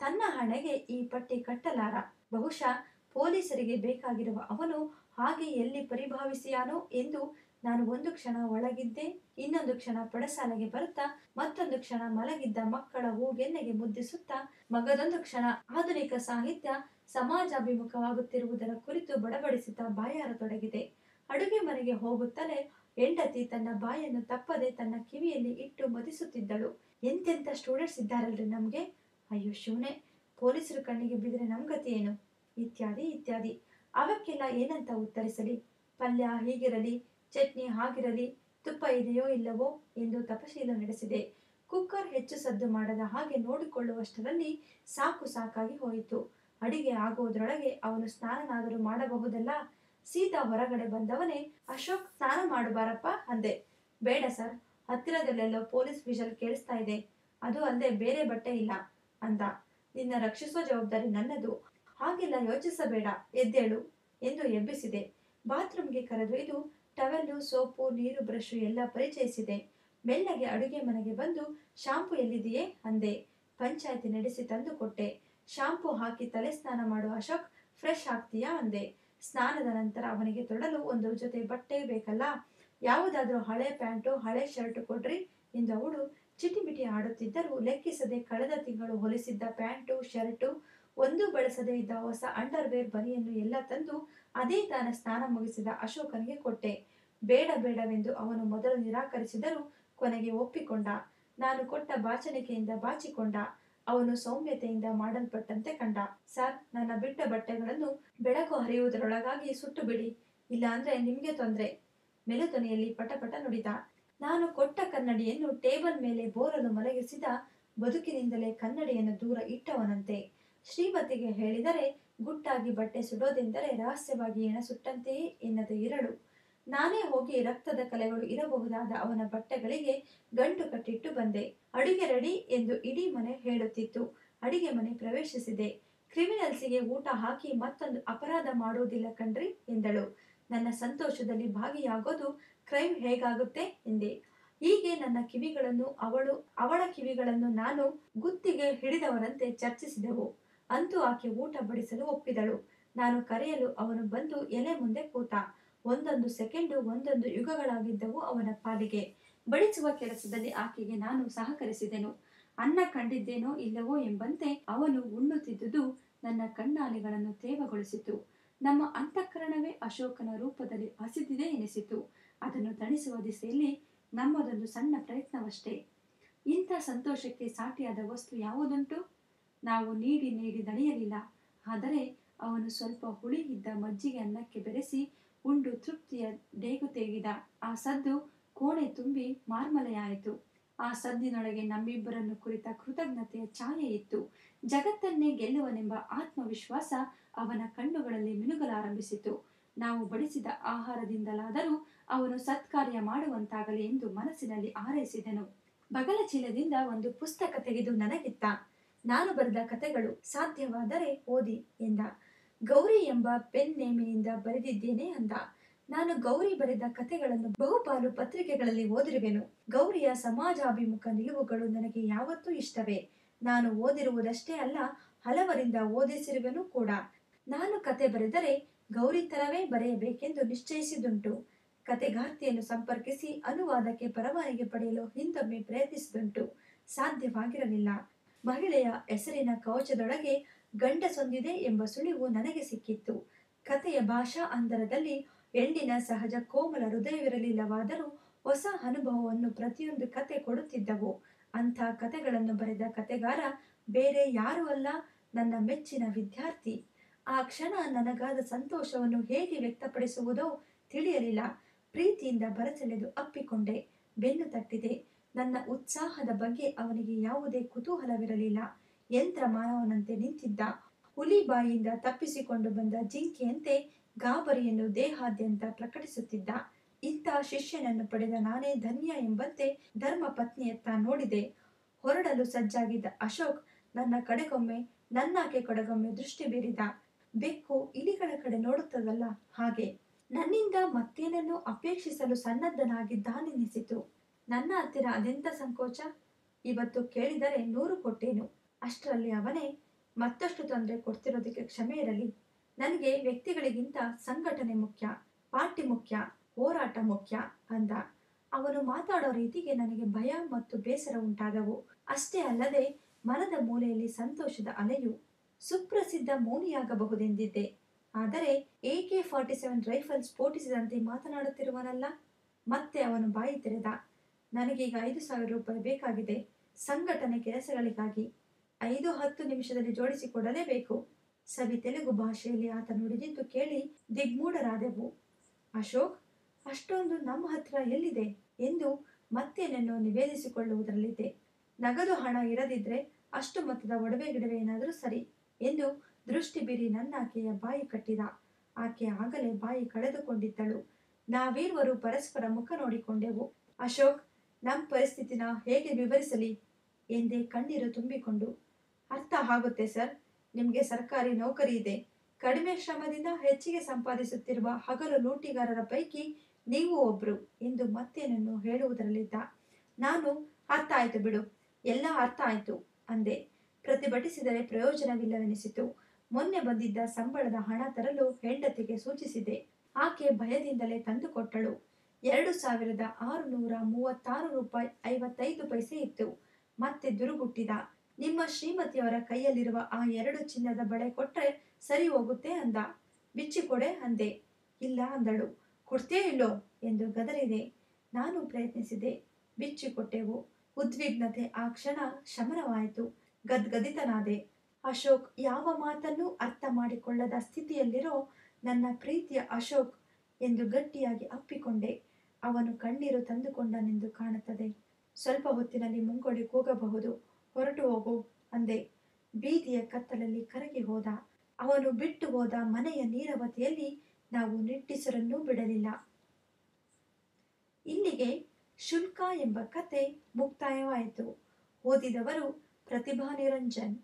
ತನ್ನ ಹಣೆಗೆ ಈ ಪಟ್ಟಿ ಕಟ್ಟಲಾರ. ಬಹುಶಃ ಪೊಲೀಸರಿಗೆ ಬೇಕಾಗಿರುವ ಅವನು ಹಾಗೆ ಎಲ್ಲಿ ಪರಿಭಾವಿಸಿಯಾನೋ ಎಂದು ನಾನು ಒಂದು ಕ್ಷಣ ಒಳಗಿದ್ದೆ, ಇನ್ನೊಂದು ಕ್ಷಣ ಪಡಸಾಲೆಗೆ ಬರುತ್ತಾ, ಮತ್ತೊಂದು ಕ್ಷಣ ಮಲಗಿದ್ದ ಮಕ್ಕಳ ಹೂಗೆನ್ನೆಗೆ ಮುದ್ದಿಸುತ್ತಾ ಮಗದೊಂದು ಕ್ಷಣ ಆಧುನಿಕ ಸಾಹಿತ್ಯ ಸಮಾಜಾಭಿಮುಖವಾಗುತ್ತಿರುವುದರ ಕುರಿತು ಬಡಬಡಿಸುತ್ತಾ ಬಾಯಾರತೊಡಗಿದೆ. ಅಡುಗೆ ಮನೆಗೆ ಹೋಗುತ್ತಲೇ ಹೆಂಡತಿ ತನ್ನ ಬಾಯನ್ನು ತಪ್ಪದೆ ತನ್ನ ಕಿವಿಯಲ್ಲಿ ಇಟ್ಟು ಮದಿಸುತ್ತಿದ್ದಳು. ಎಂತೆಂಥ ಸ್ಟೂಡೆಂಟ್ಸ್ ಇದ್ದಾರಲ್ರಿ ನಮ್ಗೆ? ಅಯ್ಯೋ ಶಿವನೇ ಪೊಲೀಸರು ಕಣ್ಣಿಗೆ ಬಿದ್ದರೆ ನಮ್ ಗತಿ ಏನು? ಇತ್ಯಾದಿ ಇತ್ಯಾದಿ. ಅವಕ್ಕೆಲ್ಲ ಏನಂತ ಉತ್ತರಿಸಲಿ? ಪಲ್ಯ ಹೀಗಿರಲಿ? ಚಟ್ನಿ ಹಾಗಿರಲಿ? ತುಪ್ಪ ಇದೆಯೋ ಇಲ್ಲವೋ ಎಂದು ತಪಶೀಲ ನಡೆಸಿದೆ. ಕುಕ್ಕರ್ ಹೆಚ್ಚು ಸದ್ದು ಮಾಡದ ಹಾಗೆ ನೋಡಿಕೊಳ್ಳುವಷ್ಟರಲ್ಲಿ ಸಾಕು ಸಾಕಾಗಿ ಹೋಯಿತು. ಅಡಿಗೆ ಆಗುವುದರೊಳಗೆ ಅವನು ಸ್ನಾನನಾದರೂ ಮಾಡಬಹುದಲ್ಲ? ಸೀತಾ ಹೊರಗಡೆ ಬಂದವನೇ, ಅಶೋಕ್, ಸ್ನಾನ ಮಾಡಬಾರಪ್ಪ, ಅಂದೆ. ಬೇಡ ಸರ್, ಹತ್ತಿರದಲ್ಲೆಲ್ಲೋ ಪೊಲೀಸ್ ವಿಷಲ್ ಕೇಳಿಸ್ತಾ ಇದೆ. ಅದು ಅಲ್ಲದೆ ಬೇರೆ ಬಟ್ಟೆ ಇಲ್ಲ, ಅಂದ. ನಿನ್ನ ರಕ್ಷಿಸುವ ಜವಾಬ್ದಾರಿ ನನ್ನದು. ಹಾಗೆಲ್ಲ ಯೋಚಿಸಬೇಡ, ಎದ್ದೇಳು ಎಂದು ಎಬ್ಬಿಸಿದೆ. ಬಾತ್ರೂಮ್ಗೆ ಕರೆದೊಯ್ದು ಟವೆಲ್ಲು, ಸೋಪು, ನೀರು, ಬ್ರಷ್ ಎಲ್ಲ ಪರಿಚಯಿಸಿದೆ. ಮೆಲ್ಲಗೆ ಅಡುಗೆ ಮನೆಗೆ ಬಂದು ಶಾಂಪು ಎಲ್ಲಿದೆಯೇ ಅಂದೆ. ಪಂಚಾಯತಿ ನಡೆಸಿ ತಂದು ಕೊಟ್ಟೆ. ಶಾಂಪು ಹಾಕಿ ತಲೆ ಸ್ನಾನ ಮಾಡುವ ಅಶೋಕ್ ಫ್ರೆಶ್ ಆಗ್ತೀಯಾ ಅಂದೆ. ಸ್ನಾನದ ನಂತರ ಅವನಿಗೆ ತೊಡಲು ಒಂದು ಜೊತೆ ಬಟ್ಟೆ ಬೇಕಲ್ಲ? ಯಾವುದಾದ್ರೂ ಹಳೆ ಪ್ಯಾಂಟು, ಹಳೆ ಶರ್ಟ್ ಕೊಡ್ರಿ ಎಂದು ಅವಳು ಚಿಟಿಮಿಟಿ ಆಡುತ್ತಿದ್ದರೂ ಲೆಕ್ಕಿಸದೆ ಕಳೆದ ತಿಂಗಳು ಹೊಲಿಸಿದ್ದ ಪ್ಯಾಂಟು, ಶರ್ಟು ಒಂದು ಬಳಸದೇ ಇದ್ದ ಹೊಸ ಅಂಡರ್ವೇರ್ ಬನಿಯನ್ನು ಎಲ್ಲ ತಂದು ಅದೇ ತಾನ ಸ್ನಾನ ಮುಗಿಸಿದ ಅಶೋಕನಿಗೆ ಕೊಟ್ಟೆ. ಬೇಡ ಬೇಡವೆಂದು ಅವನು ಮೊದಲು ನಿರಾಕರಿಸಿದರೂ ಕೊನೆಗೆ ಒಪ್ಪಿಕೊಂಡ. ನಾನು ಕೊಟ್ಟ ಬಾಚಣಿಕೆಯಿಂದ ಬಾಚಿಕೊಂಡ. ಅವನು ಸೌಮ್ಯತೆಯಿಂದ ಮಾಡಲ್ಪಟ್ಟಂತೆ ಕಂಡ. ಸರ್, ನನ್ನ ಬಿಟ್ಟ ಬಟ್ಟೆಗಳನ್ನು ಬೆಳಕು ಹರಿಯುವುದರೊಳಗಾಗಿ ಸುಟ್ಟು ಬಿಡಿ ಇಲ್ಲ ಅಂದ್ರೆ ನಿಮ್ಗೆ ತೊಂದರೆ. ಮೆಲುತೊನೆಯಲ್ಲಿ ಪಟಪಟ ನುಡಿದ. ನಾನು ಕೊಟ್ಟ ಕನ್ನಡಿಯನ್ನು ಟೇಬಲ್ ಮೇಲೆ ಬೋರಲು ಮಲಗಿಸಿದ ಬದುಕಿನಿಂದಲೇ ಕನ್ನಡಿಯನ್ನು ದೂರ ಇಟ್ಟವನಂತೆ. ಶ್ರೀಮತಿಗೆ ಹೇಳಿದರೆ, ಗುಟ್ಟಾಗಿ ಬಟ್ಟೆ ಸುಡೋದೆಂದರೆ ರಹಸ್ಯವಾಗಿ ಎಣ ಸುಟ್ಟಂತೆಯೇ ಎನ್ನದ ಇರಳು. ನಾನೇ ಹೋಗಿ ರಕ್ತದ ಕಲೆಗಳು ಇರಬಹುದಾದ ಅವನ ಬಟ್ಟೆಗಳಿಗೆ ಗಂಟು ಕಟ್ಟಿಟ್ಟು ಬಂದೆ. ಅಡಿಗೆ ರೆಡಿ ಎಂದು ಇಡೀ ಮನೆ ಹೇಳುತ್ತಿತ್ತು. ಅಡಿಗೆ ಮನೆ ಪ್ರವೇಶಿಸಿದೆ. ಕ್ರಿಮಿನಲ್ಸಿಗೆ ಊಟ ಹಾಕಿ ಮತ್ತೊಂದು ಅಪರಾಧ ಮಾಡುವುದಿಲ್ಲ ಕಣ್ರಿ, ಎಂದಳು. ನನ್ನ ಸಂತೋಷದಲ್ಲಿ ಭಾಗಿಯಾಗೋದು ಕ್ರೈಮ್ ಹೇಗಾಗುತ್ತೆ, ಎಂದೆ. ಹೀಗೆ ನನ್ನ ಕಿವಿಗಳನ್ನು ಅವಳು, ಅವಳ ಕಿವಿಗಳನ್ನು ನಾನು ಗುತ್ತಿಗೆ ಹಿಡಿದವರಂತೆ ಚರ್ಚಿಸಿದೆವು. ಅಂತೂ ಆಕೆ ಊಟ ಬಡಿಸಲು ಒಪ್ಪಿದಳು. ನಾನು ಕರೆಯಲು ಅವನು ಬಂದು ಎಲೆ ಮುಂದೆ ಕೂತ, ಒಂದೊಂದು ಸೆಕೆಂಡು ಒಂದೊಂದು ಯುಗಗಳಾಗಿದ್ದವು ಅವನ ಪಾಲಿಗೆ. ಬಡಿಸುವ ಕೆಲಸದಲ್ಲಿ ಆಕೆಗೆ ನಾನು ಸಹಕರಿಸಿದೆನು. ಅನ್ನ ಕಂಡಿದ್ದೇನೋ ಇಲ್ಲವೋ ಎಂಬಂತೆ ಅವನು ಉಣ್ಣುತ್ತಿದ್ದುದು ನನ್ನ ಕಣ್ಣಾಲಿಗಳನ್ನು ತೇವಗೊಳಿಸಿತು. ನಮ್ಮ ಅಂತಃಕರಣವೇ ಅಶೋಕನ ರೂಪದಲ್ಲಿ ಹಸಿದಿದೆ ಎನಿಸಿತು. ಅದನ್ನು ತಣಿಸುವ ದಿಸೆಯಲ್ಲಿ ನಮ್ಮದೊಂದು ಸಣ್ಣ ಪ್ರಯತ್ನವಷ್ಟೇ. ಇಂಥ ಸಂತೋಷಕ್ಕೆ ಸಾಟಿಯಾದ ವಸ್ತು ಯಾವುದುಂಟು? ನಾವು ನೀಡಿ ನೀಡಿ ದಣಿಯಲಿಲ್ಲ. ಆದರೆ ಅವನು ಸ್ವಲ್ಪ ಹುಳಿ ಇದ್ದ ಮಜ್ಜಿಗೆ ಅನ್ನಕ್ಕೆ ಬೆರೆಸಿ ಉಂಡು ತೃಪ್ತಿಯ ಡೇಗು ತೆಗೆದ. ಆ ಸದ್ದು ಕೋಣೆ ತುಂಬಿ ಮಾರ್ಮಲೆಯಾಯಿತು. ಆ ಸದ್ದಿನೊಳಗೆ ನಮ್ಮಿಬ್ಬರನ್ನು ಕುರಿತ ಕೃತಜ್ಞತೆಯ ಛಾಯೆ ಇತ್ತು. ಜಗತ್ತನ್ನೇ ಗೆಲ್ಲುವನೆಂಬ ಆತ್ಮವಿಶ್ವಾಸ ಅವನ ಕಣ್ಣುಗಳಲ್ಲಿ ಮಿನುಗಲಾರಂಭಿಸಿತು. ನಾವು ಬಡಿಸಿದ ಆಹಾರದಿಂದಲಾದರೂ ಅವನು ಸತ್ಕಾರ್ಯ ಮಾಡುವಂತಾಗಲಿ ಎಂದು ಮನಸ್ಸಿನಲ್ಲಿ ಆರೈಸಿದನು ಬಗಲ ಚೀಲದಿಂದ ಒಂದು ಪುಸ್ತಕ ತೆಗೆದು ನನಗಿತ್ತ. ನಾನು ಬರೆದ ಕಥೆಗಳು ಸಾಧ್ಯವಾದರೆ ಓದಿ ಎಂದ. ಗೌರಿ ಎಂಬ ಪೆನ್ ನೇಮಿನಿಂದ ಬರೆದಿದ್ದೇನೆ ಅಂದ. ನಾನು ಗೌರಿ ಬರೆದ ಕಥೆಗಳನ್ನು ಬಹುಪಾಲು ಪತ್ರಿಕೆಗಳಲ್ಲಿ ಓದಿರುವೆನು. ಗೌರಿಯ ಸಮಾಜಾಭಿಮುಖ ನಿಲುವುಗಳು ನನಗೆ ಯಾವತ್ತೂ ಇಷ್ಟವೇ. ನಾನು ಓದಿರುವುದಷ್ಟೇ ಅಲ್ಲ, ಹಲವರಿಂದ ಓದಿಸಿರುವೆನು ಕೂಡ. ನಾನು ಕತೆ ಬರೆದರೆ ಗೌರಿ ತರವೇ ಬರೆಯಬೇಕೆಂದು ನಿಶ್ಚಯಿಸಿದುಂಟು. ಕತೆಗಾರ್ತಿಯನ್ನು ಸಂಪರ್ಕಿಸಿ ಅನುವಾದಕ್ಕೆ ಪರವಾನಿಗೆ ಪಡೆಯಲು ಹಿಂದೊಮ್ಮೆ ಪ್ರಯತ್ನಿಸಿದುಂಟು. ಸಾಧ್ಯವಾಗಿರಲಿಲ್ಲ. ಮಹಿಳೆಯ ಹೆಸರಿನ ಕವಚದೊಳಗೆ ಗಂಡಸೊಂದಿದೆ ಎಂಬ ಸುಳಿವು ನನಗೆ ಸಿಕ್ಕಿತ್ತು. ಕತೆಯ ಭಾಷಾ ಅಂತರದಲ್ಲಿ ಹೆಣ್ಣಿನ ಸಹಜ ಕೋಮಲ ಹೃದಯವಿರಲಿಲ್ಲವಾದರೂ ಹೊಸ ಅನುಭವವನ್ನು ಪ್ರತಿಯೊಂದು ಕತೆ ಕೊಡುತ್ತಿದ್ದವು. ಅಂಥ ಕತೆಗಳನ್ನು ಬರೆದ ಕತೆಗಾರ ಬೇರೆ ಯಾರೂ ಅಲ್ಲ, ನನ್ನ ಮೆಚ್ಚಿನ ವಿದ್ಯಾರ್ಥಿ. ಆ ಕ್ಷಣ ನನಗಾದ ಸಂತೋಷವನ್ನು ಹೇಗೆ ವ್ಯಕ್ತಪಡಿಸುವುದೋ ತಿಳಿಯಲಿಲ್ಲ. ಪ್ರೀತಿಯಿಂದ ಬರಸೆಳೆದು ಅಪ್ಪಿಕೊಂಡೆ. ಬೆನ್ನು ತಟ್ಟಿದೆ. ನನ್ನ ಉತ್ಸಾಹದ ಬಗ್ಗೆ ಅವನಿಗೆ ಯಾವುದೇ ಕುತೂಹಲವಿರಲಿಲ್ಲ. ಯಂತ್ರ ಮಾನವನಂತೆ ನಿಂತಿದ್ದ. ಹುಲಿ ಬಾಯಿಯಿಂದ ತಪ್ಪಿಸಿಕೊಂಡು ಬಂದ ಜಿಂಕೆಯಂತೆ ಗಾಬರಿಯನ್ನು ದೇಹಾದ್ಯಂತ ಪ್ರಕಟಿಸುತ್ತಿದ್ದ. ಇಂಥ ಶಿಷ್ಯನನ್ನು ಪಡೆದ ನಾನೇ ಧನ್ಯ ಎಂಬಂತೆ ಧರ್ಮ ಪತ್ನಿಯತ್ತ ನೋಡಿದೆ. ಹೊರಡಲು ಸಜ್ಜಾಗಿದ್ದ ಅಶೋಕ್ ನನ್ನ ಕಡೆಗೊಮ್ಮೆ, ನನ್ನಾಕೆ ಕಡೆಗೊಮ್ಮೆ ದೃಷ್ಟಿ ಬೀರಿದ. ಬೆಕ್ಕು ಇಲಿಗಳ ಕಡೆ ನೋಡುತ್ತದಲ್ಲ ಹಾಗೆ. ನನ್ನಿಂದ ಮತ್ತೇನನ್ನು ಅಪೇಕ್ಷಿಸಲು ಸನ್ನದ್ಧನಾಗಿದ್ದಾನೆನಿಸಿತು. ನನ್ನ ಹತ್ತಿರ ಅದೆಂತ ಸಂಕೋಚ? ಇವತ್ತು ಕೇಳಿದರೆ ನೂರು ಕೊಟ್ಟೇನು. ಅಷ್ಟರಲ್ಲಿ ಅವನೇ ಮತ್ತಷ್ಟು ತೊಂದರೆ ಕೊಡ್ತಿರೋದಕ್ಕೆ ಕ್ಷಮೆ ಇರಲಿ. ನನಗೆ ವ್ಯಕ್ತಿಗಳಿಗಿಂತ ಸಂಘಟನೆ ಮುಖ್ಯ, ಪಾರ್ಟಿ ಮುಖ್ಯ, ಹೋರಾಟ ಮುಖ್ಯ ಅಂದ. ಅವನು ಮಾತಾಡೋ ರೀತಿಗೆ ನನಗೆ ಭಯ ಮತ್ತು ಬೇಸರ ಉಂಟಾದವು. ಅಷ್ಟೇ ಅಲ್ಲದೆ ಮನದ ಮೂಲೆಯಲ್ಲಿ ಸಂತೋಷದ ಅಲೆಯು ಸುಪ್ರಸಿದ್ಧ ಮೌನಿಯಾಗಬಹುದೆಂದಿದ್ದೆ. ಆದರೆ A K forty seven rifle ಸ್ಫೋಟಿಸಿದಂತೆ ಮಾತನಾಡುತ್ತಿರುವನಲ್ಲ? ಮತ್ತೆ ಅವನು ಬಾಯಿ ತೆರೆದ. ನನಗೀಗ ಐದು ಸಾವಿರ ರೂಪಾಯಿ ಬೇಕಾಗಿದೆ. ಸಂಘಟನೆ ಕೆಲಸಗಳಿಗಾಗಿ ಐದು ಹತ್ತು ನಿಮಿಷದಲ್ಲಿ ಜೋಡಿಸಿಕೊಡಲೇಬೇಕು. ಸವಿ ತೆಲುಗು ಭಾಷೆಯಲ್ಲಿ ಆತ ನುಡಿದಿದ್ದು ಕೇಳಿ ದಿಗ್ಮೂಢರಾದೆವು. ಅಶೋಕ್, ಅಷ್ಟೊಂದು ನಮ್ಮ ಹತ್ರ ಎಲ್ಲಿದೆ ಎಂದು ಮತ್ತೇನನ್ನು ನಿವೇದಿಸಿಕೊಳ್ಳುವುದರಲ್ಲಿದೆ ನಗದು ಹಣ ಇರದಿದ್ರೆ ಅಷ್ಟು ಮೊತ್ತದ ಒಡವೆ ಗಿಡವೆ ಏನಾದರೂ ಸರಿ ಎಂದು ದೃಷ್ಟಿ ಬೀರಿ ನನ್ನಾಕೆಯ ಬಾಯಿ ಕಟ್ಟಿದ. ಆಕೆ ಆಗಲೇ ಬಾಯಿ ಕಳೆದುಕೊಂಡಿದ್ದಳು. ನಾವೀರ್ವರು ಪರಸ್ಪರ ಮುಖ ನೋಡಿಕೊಂಡೆವು. ಅಶೋಕ್ ನಮ್ಮ ಪರಿಸ್ಥಿತಿನ ಹೇಗೆ ವಿವರಿಸಲಿ? ಎಂದೇ ಕಣ್ಣೀರು ತುಂಬಿಕೊಂಡು. ಅರ್ಥ ಆಗುತ್ತೆ ಸರ್. ನಿಮಗೆ ಸರ್ಕಾರಿ ನೌಕರಿ ಇದೆ. ಕಡಿಮೆ ಶ್ರಮದಿಂದ ಹೆಚ್ಚಿಗೆ ಸಂಪಾದಿಸುತ್ತಿರುವ ಹಗಲು ಲೂಟಿಗಾರರ ಪೈಕಿ ನೀವು ಒಬ್ರು ಎಂದು ಮತ್ತೇನನ್ನು ಹೇಳುವುದರಲ್ಲಿದ್ದ. ನಾನು, ಅರ್ಥ ಆಯ್ತು ಬಿಡು. ಎಲ್ಲ ಅರ್ಥ ಆಯ್ತು, ಅಂದೆ. ಪ್ರತಿಭಟಿಸಿದರೆ ಪ್ರಯೋಜನವಿಲ್ಲವೆನಿಸಿತು. ಮೊನ್ನೆ ಬಂದಿದ್ದ ಸಂಬಳದ ಹಣ ತರಲು ಹೆಂಡತಿಗೆ ಸೂಚಿಸಿದೆ. ಆಕೆ ಭಯದಿಂದಲೇ ತಂದುಕೊಟ್ಟಳು. ಎರಡು ಸಾವಿರದ ಆರುನೂರ ಮೂವತ್ತಾರು ರೂಪಾಯಿ ಐವತ್ತೈದು ಪೈಸೆ ಇತ್ತು. ಮತ್ತೆ ದುರುಗುಟ್ಟಿದ. ನಿಮ್ಮ ಶ್ರೀಮತಿಯವರ ಕೈಯಲ್ಲಿರುವ ಆ ಎರಡು ಚಿನ್ನದ ಬಳೆ ಕೊಟ್ರೆ ಸರಿ ಹೋಗುತ್ತೆ ಅಂದ. ಬಿಚ್ಚಿಕೊಡೆ ಅಂದೆ. ಇಲ್ಲ ಅಂದಳು. ಕೊಡ್ತೇ ಇಲ್ಲೋ ಎಂದು ಗದರಿದೆ. ನಾನು ಪ್ರಯತ್ನಿಸಿದೆ. ಬಿಚ್ಚಿಕೊಟ್ಟೆವು ಉದ್ವಿಗ್ನತೆ ಆ ಕ್ಷಣ ಶಮನವಾಯಿತು. ಗದ್ಗದಿತನಾದೆ. ಅಶೋಕ್, ಯಾವ ಮಾತನ್ನೂ ಅರ್ಥ ಮಾಡಿಕೊಳ್ಳದ ಸ್ಥಿತಿಯಲ್ಲಿರೋ ನನ್ನ ಪ್ರೀತಿಯ ಅಶೋಕ್ ಎಂದು ಗಟ್ಟಿಯಾಗಿ ಅಪ್ಪಿಕೊಂಡೆ ಅವನು ಕಣ್ಣೀರು ತಂದುಕೊಂಡನೆಂದು ಕಾಣುತ್ತದೆ. ಸ್ವಲ್ಪ ಹೊತ್ತಿನಲ್ಲಿ ಮುಂಗೋಡಿ ಕೂಗಬಹುದು. ಹೊರಟು ಹೋಗು ಅಂದೆ. ಬೀದಿಯ ಕತ್ತಲಲ್ಲಿ ಕರಗಿ ಹೋದ. ಅವನು ಬಿಟ್ಟು ಹೋದ ಮನೆಯ ನೀರವತಿಯಲ್ಲಿ ನಾವು ನಿಟ್ಟಿಸರನ್ನೂ ಬಿಡಲಿಲ್ಲ. ಇಲ್ಲಿಗೆ ಶುಲ್ಕ ಎಂಬ ಕತೆ ಮುಕ್ತಾಯವಾಯಿತು. ಓದಿದವರು ಪ್ರತಿಭಾ ನಿರಂಜನ್